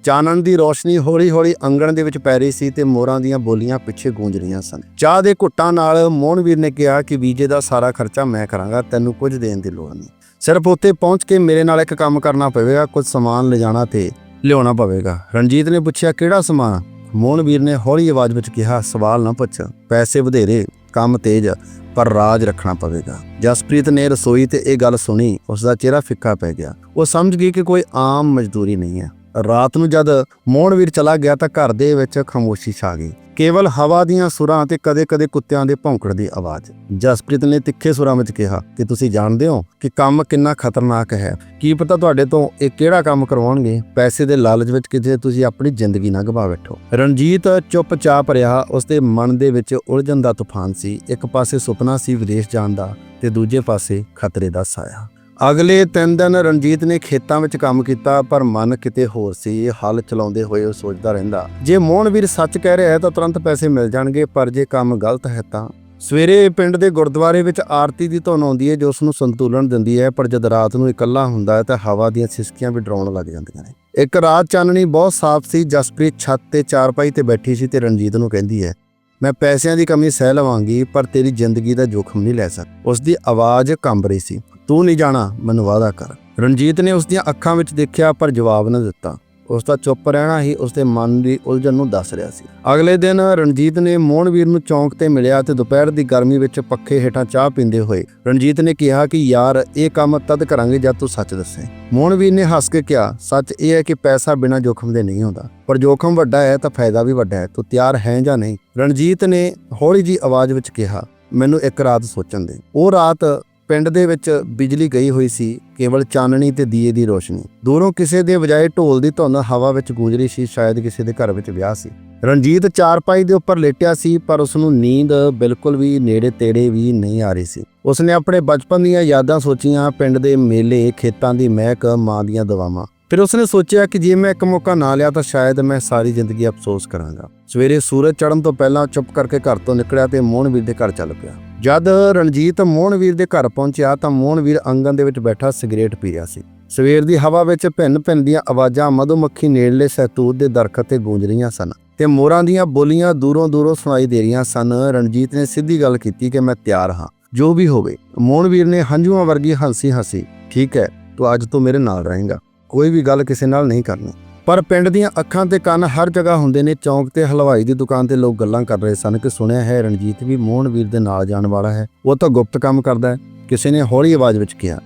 ਚਾਨਣ ਦੀ ਰੋਸ਼ਨੀ ਹੌਲੀ-ਹੌਲੀ ਅੰਗਣ ਦੇ ਵਿੱਚ ਪੈ ਰਹੀ ਸੀ ਤੇ ਮੋਰਾਂ ਦੀਆਂ ਬੋਲੀਆਂ ਪਿੱਛੇ ਗੂੰਜ ਰਹੀਆਂ ਸਨ। ਚਾਹ ਦੇ ਘੁੱਟਾਂ ਨਾਲ ਮੋਹਨਵੀਰ ਨੇ ਕਿਹਾ ਕਿ ਵੀਜੇ ਦਾ ਸਾਰਾ ਖਰਚਾ ਮੈਂ ਕਰਾਂਗਾ, ਤੈਨੂੰ ਕੁਝ ਦੇਣ ਦੀ ਲੋੜ ਨਹੀਂ। ਸਿਰਫ ਉੱਥੇ ਪਹੁੰਚ ਕੇ ਮੇਰੇ ਨਾਲ ਇੱਕ ਕੰਮ ਕਰਨਾ ਪਵੇਗਾ, ਕੁਝ ਸਮਾਨ ਲਿਜਾਣਾ ਤੇ ਲਿਆਉਣਾ ਪਵੇਗਾ। ਰਣਜੀਤ ਨੇ ਪੁੱਛਿਆ, ਕਿਹੜਾ ਸਮਾਨ? ਮੋਹਨਵੀਰ ਨੇ ਹੌਲੀ ਆਵਾਜ਼ ਵਿੱਚ ਕਿਹਾ, ਸਵਾਲ ਨਾ ਪੁੱਛ, ਪੈਸੇ ਵਧੇਰੇ ਕੰਮ ਤੇਜ਼, ਪਰ ਰਾਜ ਰੱਖਣਾ ਪਵੇਗਾ। ਜਸਪ੍ਰੀਤ ਨੇ ਰਸੋਈ ਤੇ ਇਹ ਗੱਲ ਸੁਣੀ ਉਸ ਦਾ ਚਿਹਰਾ ਫਿੱਕਾ ਪੈ ਗਿਆ। ਉਹ ਸਮਝ ਗਈ ਕਿ ਕੋਈ ਆਮ ਮਜ਼ਦੂਰੀ ਨਹੀਂ ਹੈ। ਰਾਤ ਨੂੰ ਜਦ ਮੋਹਨਵੀਰ ਚਲਾ ਗਿਆ ਤਾਂ ਘਰ ਦੇ ਵਿੱਚ ਖਾਮੋਸ਼ੀ ਛਾ ਗਈ। ਕੇਵਲ ਹਵਾ ਦੀਆਂ ਸੁਰਾਂ ਤੇ ਕਦੇ-ਕਦੇ ਕੁੱਤਿਆਂ ਦੇ ਭੌਂਕਣ ਦੀ ਆਵਾਜ਼। ਜਸਪ੍ਰੀਤ ਨੇ ਤਿੱਖੇ ਸੁਰਾਂ ਵਿੱਚ ਕਿਹਾ ਕਿ ਤੁਸੀਂ ਜਾਣਦੇ ਹੋ ਕਿ ਕੰਮ ਕਿੰਨਾ ਖਤਰਨਾਕ ਹੈ? ਕੀ ਪਤਾ ਤੁਹਾਡੇ ਤੋਂ ਇਹ ਕਿਹੜਾ ਕੰਮ ਕਰਵਾਉਣਗੇ? ਪੈਸੇ ਦੇ ਲਾਲਚ ਵਿੱਚ ਕਿਤੇ ਤੁਸੀਂ ਆਪਣੀ ਜ਼ਿੰਦਗੀ ਨਾ ਗਵਾ ਬੈਠੋ। ਰਣਜੀਤ ਚੁੱਪਚਾਪ ਰਿਹਾ ਉਸਦੇ ਮਨ ਦੇ ਵਿੱਚ ਉਲਝਣ ਦਾ ਤੂਫਾਨ ਸੀ। ਇੱਕ ਪਾਸੇ ਸੁਪਨਾ ਸੀ ਵਿਦੇਸ਼ ਜਾਣ ਦਾ ਤੇ ਦੂਜੇ ਪਾਸੇ ਖਤਰੇ ਦਾ ਸਾਇਆ। ਅਗਲੇ ਤਿੰਨ ਦਿਨ ਰਣਜੀਤ ਨੇ ਖੇਤਾਂ ਵਿੱਚ ਕੰਮ ਕੀਤਾ, ਪਰ ਮਨ ਕਿਤੇ ਹੋਰ ਸੀ। ਇਹ ਹਲ ਚਲਾਉਂਦੇ ਹੋਏ ਉਹ ਸੋਚਦਾ ਰਹਿੰਦਾ, ਜੇ ਮੋਹਨਵੀਰ ਸੱਚ ਕਹਿ ਰਿਹਾ ਹੈ ਤਾਂ ਤੁਰੰਤ ਪੈਸੇ ਮਿਲ ਜਾਣਗੇ, ਪਰ ਜੇ ਕੰਮ ਗਲਤ ਹੈ ਤਾਂ? ਸਵੇਰੇ ਪਿੰਡ ਦੇ ਗੁਰਦੁਆਰੇ ਵਿੱਚ ਆਰਤੀ ਦੀ ਧੁਨ ਆਉਂਦੀ ਹੈ, ਜੋ ਉਸ ਨੂੰ ਸੰਤੁਲਨ ਦਿੰਦੀ ਹੈ, ਪਰ ਜਦ ਰਾਤ ਨੂੰ ਇਕੱਲਾ ਹੁੰਦਾ ਹੈ ਤਾਂ ਹਵਾ ਦੀਆਂ ਸਿਸਕੀਆਂ ਵੀ ਡਰਾਉਣ ਲੱਗ ਜਾਂਦੀਆਂ ਨੇ। ਇੱਕ ਰਾਤ ਚਾਨਣੀ ਬਹੁਤ ਸਾਫ਼ ਸੀ, ਜਸਪ੍ਰੀਤ ਛੱਤ ਤੇ ਚਾਰਪਾਈ ਤੇ ਬੈਠੀ ਸੀ ਤੇ ਰਣਜੀਤ ਨੂੰ ਕਹਿੰਦੀ ਹੈ, ਮੈਂ ਪੈਸਿਆਂ ਦੀ ਕਮੀ ਸਹਿ ਲਵਾਂਗੀ, ਪਰ ਤੇਰੀ ਜ਼ਿੰਦਗੀ ਦਾ ਜੋਖਮ ਨਹੀਂ ਲੈ ਸਕਦੀ ਉਸ ਦੀ ਆਵਾਜ਼ ਕੰਬ ਰਹੀ ਸੀ। ਤੂੰ ਨਹੀਂ ਜਾਣਾ, ਮੈਨੂੰ ਵਾਅਦਾ ਕਰ। ਰਣਜੀਤ ਨੇ ਉਸ ਦੀਆਂ ਅੱਖਾਂ ਵਿੱਚ ਦੇਖਿਆ, ਪਰ ਜਵਾਬ ਨਾ ਦਿੱਤਾ। ਉਸ ਦਾ ਚੁੱਪ ਰਹਿਣਾ ਹੀ ਉਸ ਦੇ ਮਨ ਦੀ ਉਲਝਣ ਨੂੰ ਦੱਸ ਰਿਹਾ ਸੀ। ਅਗਲੇ ਦਿਨ ਰਣਜੀਤ ਨੇ ਮੋਹਨਵੀਰ ਨੂੰ ਚੌਂਕ ਤੇ ਮਿਲਿਆ ਤੇ ਦੁਪਹਿਰ ਦੀ ਗਰਮੀ ਵਿੱਚ ਪੱਖੇ ਹੇਠਾਂ ਚਾਹ ਪੀਂਦੇ ਹੋਏ ਰਣਜੀਤ ਨੇ ਕਿਹਾ ਕਿ, ਯਾਰ, ਇਹ ਕੰਮ ਤਦ ਕਰਾਂਗੇ ਜਦ ਤੂੰ ਸੱਚ ਦੱਸੇ। ਮੋਹਨਵੀਰ ਨੇ ਹੱਸ ਕੇ ਕਿਹਾ, ਸੱਚ ਇਹ ਹੈ ਕਿ ਪੈਸਾ ਬਿਨਾਂ ਜੋਖਮ ਦੇ ਨਹੀਂ ਹੁੰਦਾ। ਪਰ ਜੋਖਮ ਵੱਡਾ ਹੈ ਤਾਂ ਫਾਇਦਾ ਵੀ ਵੱਡਾ ਹੈ। ਤੂੰ ਤਿਆਰ ਹੈ ਜਾਂ ਨਹੀਂ? ਰਣਜੀਤ ਨੇ ਹੌਲੀ ਜੀ ਆਵਾਜ਼ ਵਿੱਚ ਕਿਹਾ, ਮੈਨੂੰ ਇੱਕ ਰਾਤ ਸੋਚਣ ਦੇ। ਉਹ ਰਾਤ ਪਿੰਡ ਦੇ ਵਿੱਚ ਬਿਜਲੀ ਗਈ ਹੋਈ ਸੀ, ਕੇਵਲ ਚਾਨਣੀ ਤੇ ਦੀਏ ਦੀ ਰੋਸ਼ਨੀ। ਦੂਰੋਂ ਕਿਸੇ ਦੇ ਬਜਾਏ ਢੋਲ ਦੀ ਧੁਨ ਹਵਾ ਵਿੱਚ ਗੂੰਜ ਰਹੀ ਸੀ, ਸ਼ਾਇਦ ਕਿਸੇ ਦੇ ਘਰ ਵਿੱਚ ਵਿਆਹ ਸੀ। ਰਣਜੀਤ ਚਾਰਪਾਈ ਦੇ ਉੱਪਰ ਲੇਟਿਆ ਸੀ, ਪਰ ਉਸ ਨੂੰ ਨੀਂਦ ਬਿਲਕੁਲ ਵੀ ਨੇੜੇ ਤੇੜੇ ਵੀ ਨਹੀਂ ਆ ਰਹੀ ਸੀ। ਉਸਨੇ ਆਪਣੇ ਬਚਪਨ ਦੀਆਂ ਯਾਦਾਂ ਸੋਚੀਆਂ, ਪਿੰਡ ਦੇ ਮੇਲੇ, ਖੇਤਾਂ ਦੀ ਮਹਿਕ, ਮਾਂ ਦੀਆਂ ਦਵਾਵਾਂ ਫਿਰ ਉਸਨੇ ਸੋਚਿਆ ਕਿ ਜੇ ਮੈਂ ਇੱਕ ਮੌਕਾ ਨਾ ਲਿਆ ਤਾਂ ਸ਼ਾਇਦ ਮੈਂ ਸਾਰੀ ਜ਼ਿੰਦਗੀ ਅਫਸੋਸ ਕਰਾਂਗਾ। ਸਵੇਰੇ ਸੂਰਜ ਚੜ੍ਹਨ ਤੋਂ ਪਹਿਲਾਂ ਚੁੱਪ ਕਰਕੇ ਘਰ ਤੋਂ ਨਿਕਲਿਆ ਤੇ ਮੋਹਨਵੀਰ ਦੇ ਘਰ ਚੱਲ ਪਿਆ। ਜਦ ਰਣਜੀਤ ਮੋਹਨਵੀਰ ਦੇ ਘਰ ਪਹੁੰਚਿਆ ਤਾਂ ਮੋਹਨਵੀਰ ਆਂਗਣ ਦੇ ਵਿੱਚ ਬੈਠਾ ਸਿਗਰਟ ਪੀ ਰਿਹਾ ਸੀ। ਸਵੇਰ ਦੀ ਹਵਾ ਵਿੱਚ ਭਿੰਨ ਭਿੰਨ ਦੀਆਂ ਆਵਾਜ਼ਾਂ ਮਧੂਮੱਖੀ ਨੇੜਲੇ ਸਹਿਤੂਤ ਦੇ ਦਰਖਤ ਤੇ ਗੂੰਜ ਰਹੀਆਂ ਸਨ ਤੇ ਮੋਰਾਂ ਦੀਆਂ ਬੋਲੀਆਂ ਦੂਰੋਂ ਦੂਰੋਂ ਸੁਣਾਈ ਦੇ ਰਹੀਆਂ ਸਨ। ਰਣਜੀਤ ਨੇ ਸਿੱਧੀ ਗੱਲ ਕੀਤੀ ਕਿ ਮੈਂ ਤਿਆਰ ਹਾਂ, ਜੋ ਵੀ ਹੋਵੇ। ਮੋਹਨਵੀਰ ਨੇ ਹੰਝੂਆਂ ਵਰਗੀ ਹੰਸੀ ਹੰਸੀ, ਠੀਕ ਹੈ, ਤੂੰ ਅੱਜ ਤੋਂ ਮੇਰੇ ਨਾਲ ਰਹੇਂਗਾ। ਕੋਈ ਵੀ ਗੱਲ ਕਿਸੇ ਨਾਲ ਨਹੀਂ ਕਰਨੀ। ਪਰ ਪਿੰਡ ਦੀਆਂ ਅੱਖਾਂ ਤੇ ਕੰਨ ਹਰ ਜਗ੍ਹਾ ਹੁੰਦੇ ਨੇ। ਚੌਂਕ ਤੇ ਹਲਵਾਈ ਦੀ ਦੁਕਾਨ ਤੇ ਲੋਕ ਗੱਲਾਂ ਕਰ ਰਹੇ ਸਨ ਕਿ ਸੁਣਿਆ ਹੈ ਰਣਜੀਤ ਵੀ ਮੋਹਨਵੀਰ ਦੇ ਨਾਲ ਜਾਣ ਵਾਲਾ ਹੈ। ਉਹ ਤਾਂ ਗੁਪਤ ਕੰਮ ਕਰਦਾ ਹੈ। ਕਿਸੇ ਨੇ ਹੌਲੀ ਆਵਾਜ਼ ਵਿੱਚ ਕਿਹਾ,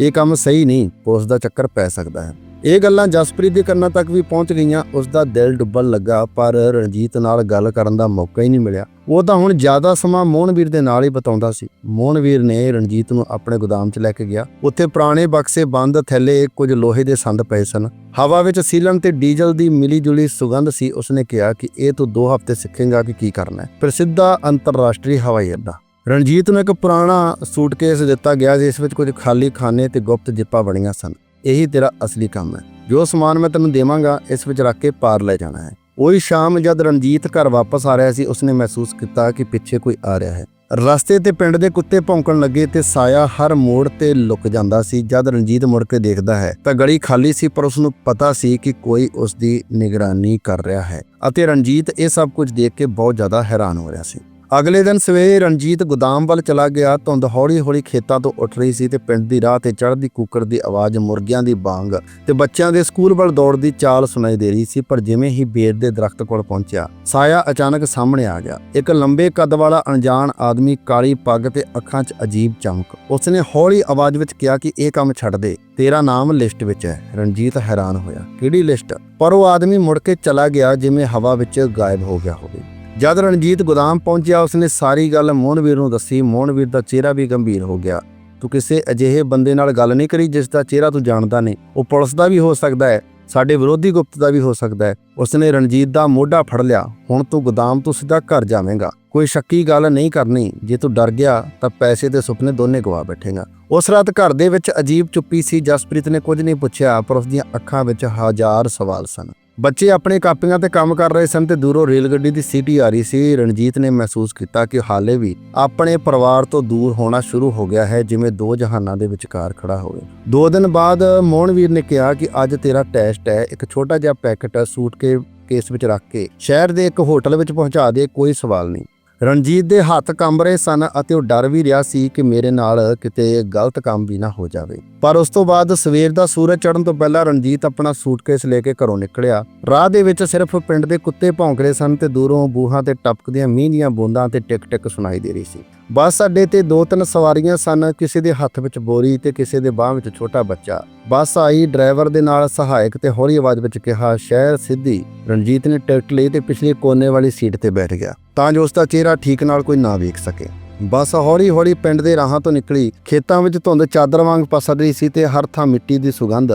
ਇਹ ਕੰਮ ਸਹੀ ਨਹੀਂ, ਪੁਲਿਸ ਦਾ ਚੱਕਰ ਪੈ ਸਕਦਾ ਹੈ। ਇਹ ਗੱਲਾਂ ਜਸਪ੍ਰੀਤ ਦੇ ਕੰਨਾਂ ਤੱਕ ਵੀ ਪਹੁੰਚ ਗਈਆਂ। ਉਸ ਦਾ ਦਿਲ ਡੁੱਬਣ ਲੱਗਾ, ਪਰ ਰਣਜੀਤ ਨਾਲ ਗੱਲ ਕਰਨ ਦਾ ਮੌਕਾ ਹੀ ਨਹੀਂ ਮਿਲਿਆ। ਉਹ ਤਾਂ ਹੁਣ ਜ਼ਿਆਦਾ ਸਮਾਂ ਮੋਹਨਵੀਰ ਦੇ ਨਾਲ ਹੀ ਬਤਾਉਂਦਾ ਸੀ। ਮੋਹਨਵੀਰ ਨੇ ਰਣਜੀਤ ਨੂੰ ਆਪਣੇ ਗੋਦਾਮ 'ਚ ਲੈ ਕੇ ਗਿਆ। ਉੱਥੇ ਪੁਰਾਣੇ ਬਕਸੇ ਬੰਦ, ਥੈਲੇ ਕੁਝ ਲੋਹੇ ਦੇ ਸੰਦ ਪਏ ਸਨ। ਹਵਾ ਵਿੱਚ ਸੀਲਨ ਤੇ ਡੀਜ਼ਲ ਦੀ ਮਿਲੀ ਜੁਲੀ ਸੁਗੰਧ ਸੀ। ਉਸਨੇ ਕਿਹਾ ਕਿ ਇਹ ਤੂੰ 2 ਹਫ਼ਤੇ ਸਿੱਖੇਗਾ ਕਿ ਕੀ ਕਰਨਾ ਹੈ। ਪ੍ਰਸਿੱਧ ਅੰਤਰਰਾਸ਼ਟਰੀ ਹਵਾਈ ਅੱਡਾ। ਰਣਜੀਤ ਨੂੰ ਇੱਕ ਪੁਰਾਣਾ ਸੂਟਕੇਸ ਦਿੱਤਾ ਗਿਆ, ਜਿਸ ਵਿੱਚ ਕੁਝ ਖਾਲੀ ਖਾਨੇ ਤੇ ਗੁਪਤ ਜਿੱਪਾਂ ਬਣੀਆਂ ਸਨ। ਇਹੀ ਤੇਰਾ ਅਸਲੀ ਕੰਮ ਹੈ। ਜੋ ਸਮਾਨ ਮੈਂ ਤੈਨੂੰ ਦੇਵਾਂਗਾ, ਇਸ ਵਿੱਚ ਰੱਖ ਕੇ ਪਾਰ ਲੈ ਜਾਣਾ ਹੈ। ਉਹੀ ਸ਼ਾਮ ਜਦ ਰਣਜੀਤ ਘਰ ਵਾਪਸ ਆ ਰਿਹਾ ਸੀ, ਉਸਨੇ ਮਹਿਸੂਸ ਕੀਤਾ ਕਿ ਪਿੱਛੇ ਕੋਈ ਆ ਰਿਹਾ ਹੈ। ਰਸਤੇ ਤੇ ਪਿੰਡ ਦੇ ਕੁੱਤੇ ਭੌਂਕਣ ਲੱਗੇ ਤੇ ਸਾਇਆ ਹਰ ਮੋੜ ਤੇ ਲੁਕ ਜਾਂਦਾ ਸੀ। ਜਦ ਰਣਜੀਤ ਮੁੜ ਕੇ ਦੇਖਦਾ ਹੈ, ਤਾਂ ਗਲੀ ਖਾਲੀ ਸੀ, ਪਰ ਉਸ ਨੂੰ ਪਤਾ ਸੀ ਕਿ ਕੋਈ ਉਸ ਦੀ ਨਿਗਰਾਨੀ ਕਰ ਰਿਹਾ ਹੈ। ਅਤੇ ਰਣਜੀਤ ਇਹ ਸਭ ਕੁਝ ਦੇਖ ਕੇ ਬਹੁਤ ਜ਼ਿਆਦਾ ਹੈਰਾਨ ਹੋ ਰਿਹਾ ਸੀ। ਅਗਲੇ ਦਿਨ ਸਵੇਰੇ ਰਣਜੀਤ ਗੋਦਾਮ ਵੱਲ ਚਲਾ ਗਿਆ ਧੁੰਦ ਹੌਲੀ-ਹੌਲੀ ਖੇਤਾਂ ਤੋਂ ਉੱਠ ਰਹੀ ਸੀ ਤੇ ਪਿੰਡ ਦੀ ਰਾਹ ਤੇ ਚੜ੍ਹਦੀ ਕੁੱਕੜ ਦੀ ਆਵਾਜ਼ ਮੁਰਗਿਆਂ ਦੀ ਬਾਂਗ ਤੇ ਬੱਚਿਆਂ ਦੇ ਸਕੂਲ ਵੱਲ ਦੌੜਦੀ ਚਾਲ ਸੁਣਾਈ ਦੇ ਰਹੀ ਸੀ, ਪਰ ਜਿਵੇਂ ਹੀ ਬੇਰ ਦੇ ਦਰਖਤ ਕੋਲ ਪਹੁੰਚਿਆ, ਸਾਇਆ ਅਚਾਨਕ ਸਾਹਮਣੇ ਆ ਗਿਆ। ਇੱਕ ਲੰਬੇ ਕੱਦ ਵਾਲਾ ਅਣਜਾਣ ਆਦਮੀ ਕਾਲੀ ਪੱਗ ਤੇ ਅੱਖਾਂ 'ਚ ਅਜੀਬ ਚਮਕ। ਉਸਨੇ ਹੌਲੀ ਆਵਾਜ਼ ਵਿੱਚ ਕਿਹਾ ਕਿ ਇਹ ਕੰਮ ਛੱਡ ਦੇ, ਤੇਰਾ ਨਾਮ ਲਿਸਟ ਵਿੱਚ ਹੈ। ਰਣਜੀਤ ਹੈਰਾਨ ਹੋਇਆ। ਕਿਹੜੀ ਲਿਸਟ? ਪਰ ਉਹ ਆਦਮੀ ਮੁੜ ਕੇ ਚਲਾ ਗਿਆ ਜਿਵੇਂ ਹਵਾ ਵਿੱਚ ਗਾਇਬ ਹੋ ਗਿਆ ਹੋਵੇ। ਜਦ ਰਣਜੀਤ ਗੋਦਾਮ ਪਹੁੰਚਿਆ, ਉਸਨੇ ਸਾਰੀ ਗੱਲ ਮੋਹਨਵੀਰ ਨੂੰ ਦੱਸੀ। ਮੋਹਨਵੀਰ ਦਾ ਚਿਹਰਾ ਵੀ ਗੰਭੀਰ ਹੋ ਗਿਆ। ਤੂੰ ਕਿਸੇ ਅਜਿਹੇ ਬੰਦੇ ਨਾਲ ਗੱਲ ਨਹੀਂ ਕਰੀ, ਜਿਸ ਦਾ ਚਿਹਰਾ ਤੂੰ ਜਾਣਦਾ ਨਹੀਂ। ਉਹ ਪੁਲਿਸ ਦਾ ਵੀ ਹੋ ਸਕਦਾ ਹੈ, ਸਾਡੇ ਵਿਰੋਧੀ ਗੁਪਤ ਦਾ ਵੀ ਹੋ ਸਕਦਾ ਹੈ। ਉਸਨੇ ਰਣਜੀਤ ਦਾ ਮੋਢਾ ਫੜ ਲਿਆ। ਹੁਣ ਤੂੰ ਗੋਦਾਮ ਤੋਂ ਸਿੱਧਾ ਘਰ ਜਾਵੇਂਗਾ। ਕੋਈ ਸ਼ੱਕੀ ਗੱਲ ਨਹੀਂ ਕਰਨੀ। ਜੇ ਤੂੰ ਡਰ ਗਿਆ, ਤਾਂ ਪੈਸੇ ਤੇ ਸੁਪਨੇ ਦੋਨੇ ਗਵਾ ਬੈਠੇਗਾ। ਉਸ ਰਾਤ ਘਰ ਦੇ ਵਿੱਚ ਅਜੀਬ ਚੁੱਪੀ ਸੀ। ਜਸਪ੍ਰੀਤ ਨੇ ਕੁਝ ਨਹੀਂ ਪੁੱਛਿਆ, ਪਰ ਉਸ ਦੀਆਂ ਅੱਖਾਂ ਵਿੱਚ ਹਜ਼ਾਰ ਸਵਾਲ ਸਨ। ਬੱਚੇ ਆਪਣੇ ਕਾਪੀਆਂ ਤੇ ਕੰਮ ਕਰ ਰਹੇ ਸਨ ਤੇ ਦੂਰੋਂ ਰੇਲ ਗੱਡੀ ਦੀ ਸੀਟੀ ਆ ਰਹੀ ਸੀ। ਰਣਜੀਤ ਨੇ ਮਹਿਸੂਸ ਕੀਤਾ ਕਿ ਹਾਲੇ ਵੀ ਆਪਣੇ ਪਰਿਵਾਰ ਤੋਂ ਦੂਰ ਹੋਣਾ ਸ਼ੁਰੂ ਹੋ ਗਿਆ ਹੈ, ਜਿਵੇਂ ਦੋ ਜਹਾਨਾਂ ਦੇ ਵਿਚਕਾਰ ਖੜਾ ਹੋਵੇ। ਦੋ ਦਿਨ ਬਾਅਦ ਮੋਹਨਵੀਰ ਨੇ ਕਿਹਾ ਕਿ ਅੱਜ ਤੇਰਾ ਟੈਸਟ ਹੈ, ਇੱਕ ਛੋਟਾ ਜਿਹਾ ਪੈਕੇਟ ਸੂਟ ਕੇ ਕੇਸ ਵਿੱਚ ਰੱਖ ਕੇ। ਸ਼ਹਿਰ ਦੇ ਇੱਕ ਹੋਟਲ ਵਿੱਚ ਪਹੁੰਚਾ ਦੇ, ਕੋਈ ਸਵਾਲ ਨਹੀਂ। ਰਣਜੀਤ ਦੇ ਹੱਥ ਕੰਬ ਰਹੇ ਸਨ ਅਤੇ ਉਹ ਡਰ ਵੀ ਰਿਹਾ ਸੀ ਕਿ ਮੇਰੇ ਨਾਲ ਕਿਤੇ ਗਲਤ ਕੰਮ ਵੀ ਨਾ ਹੋ ਜਾਵੇ। ਪਰ ਉਸ ਤੋਂ ਬਾਅਦ ਸਵੇਰ ਦਾ ਸੂਰਜ ਚੜ੍ਹਨ ਤੋਂ ਪਹਿਲਾਂ ਰਣਜੀਤ ਆਪਣਾ ਸੂਟਕੇਸ ਲੈ ਕੇ ਘਰੋਂ ਨਿਕਲਿਆ। ਰਾਹ ਦੇ ਵਿੱਚ ਸਿਰਫ ਪਿੰਡ ਦੇ ਕੁੱਤੇ ਭੌਂਕ ਰਹੇ ਸਨ ਤੇ ਦੂਰੋਂ ਬੂਹਾਂ ਤੇ ਟਪਕਦੀਆਂ ਮੀਂਹ ਦੀਆਂ ਬੂੰਦਾਂ ਤੇ ਟਿਕ ਟਿਕ ਸੁਣਾਈ ਦੇ ਰਹੀ ਸੀ। ਬੱਸ ਅੱਡੇ ਤੇ ਦੋ ਤਿੰਨ ਸਵਾਰੀਆਂ ਸਨ, ਕਿਸੇ ਦੇ ਹੱਥ ਵਿੱਚ ਬੋਰੀ ਤੇ ਕਿਸੇ ਦੇ ਬਾਹ ਵਿੱਚ ਛੋਟਾ ਬੱਚਾ। ਬੱਸ ਆਈ ਡਰਾਈਵਰ ਦੇ ਨਾਲ ਸਹਾਇਕ ਤੇ ਹੌਲੀ ਆਵਾਜ਼ ਵਿੱਚ ਕਿਹਾ, ਸ਼ਹਿਰ ਸਿੱਧੀ, ਰਣਜੀਤ ਨੇ ਟਿਕਟ ਲਈ ਤੇ ਪਿਛਲੇ ਕੋਨੇ ਵਾਲੀ ਸੀਟ ਤੇ ਬੈਠ ਗਿਆ, ਤਾਂ ਜੋ ਉਸ ਦਾ ਚਿਹਰਾ ਠੀਕ ਨਾਲ ਕੋਈ ਨਾ ਵੇਖ ਸਕੇ। ਬੱਸ ਹੌਲੀ ਹੌਲੀ ਪਿੰਡ ਦੇ ਰਾਹਾਂ ਤੋਂ ਨਿਕਲੀ, ਖੇਤਾਂ ਵਿੱਚ ਧੁੰਦ ਚਾਦਰ ਵਾਂਗ ਪਸਰ ਰਹੀ ਸੀ ਤੇ ਹਰ ਥਾਂ ਮਿੱਟੀ ਦੀ ਸੁਗੰਧ,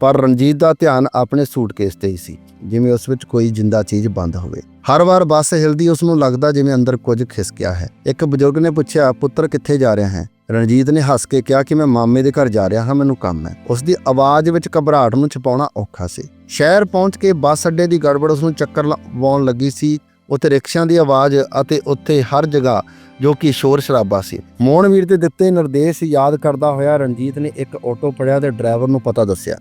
ਪਰ ਰਣਜੀਤ ਦਾ ਧਿਆਨ ਆਪਣੇ ਸੂਟਕੇਸ ਤੇ ਹੀ ਸੀ। ਜਿਵੇਂ ਉਸ ਵਿੱਚ ਕੋਈ ਜਿੰਦਾ ਚੀਜ਼ ਬੰਦ ਹੋਵੇ। ਹਰ ਵਾਰ ਬੱਸ ਹਿਲਦੀ ਉਸ ਨੂੰ ਲੱਗਦਾ ਜਿਵੇਂ ਅੰਦਰ ਕੁਝ ਖਿਸਕਿਆ ਹੈ। ਇੱਕ ਬਜ਼ੁਰਗ ਨੇ ਪੁੱਛਿਆ, ਪੁੱਤਰ, ਕਿੱਥੇ ਜਾ ਰਿਹਾ ਹੈ? ਰਣਜੀਤ ਨੇ ਹੱਸ ਕੇ ਕਿਹਾ ਕਿ ਮੈਂ ਮਾਮੇ ਦੇ ਘਰ ਜਾ ਰਿਹਾ ਹਾਂ, ਮੈਨੂੰ ਕੰਮ ਹੈ। ਉਸ ਦੀ ਆਵਾਜ਼ ਵਿੱਚ ਘਬਰਾਹਟ ਨੂੰ ਛਪਾਉਣਾ ਔਖਾ ਸੀ। ਸ਼ਹਿਰ ਪਹੁੰਚ ਕੇ ਬੱਸ ਅੱਡੇ ਦੀ ਗੜਬੜ ਉਸ ਨੂੰ ਚੱਕਰ ਲਵਾਉਣ ਲੱਗੀ ਸੀ। ਉੱਥੇ ਰਿਕਸ਼ਿਆਂ ਦੀ ਆਵਾਜ਼ ਅਤੇ ਉੱਥੇ ਹਰ ਜਗ੍ਹਾ ਜੋ ਕਿ ਸ਼ੋਰ ਸ਼ਰਾਬਾ ਸੀ। ਮੋਹਨਵੀਰ ਦੇ ਦਿੱਤੇ ਨਿਰਦੇਸ਼ ਯਾਦ ਕਰਦਾ ਹੋਇਆ ਰਣਜੀਤ ਨੇ ਇੱਕ ਆਟੋ ਫੜਿਆ ਤੇ ਡਰਾਈਵਰ ਨੂੰ ਪਤਾ ਦੱਸਿਆ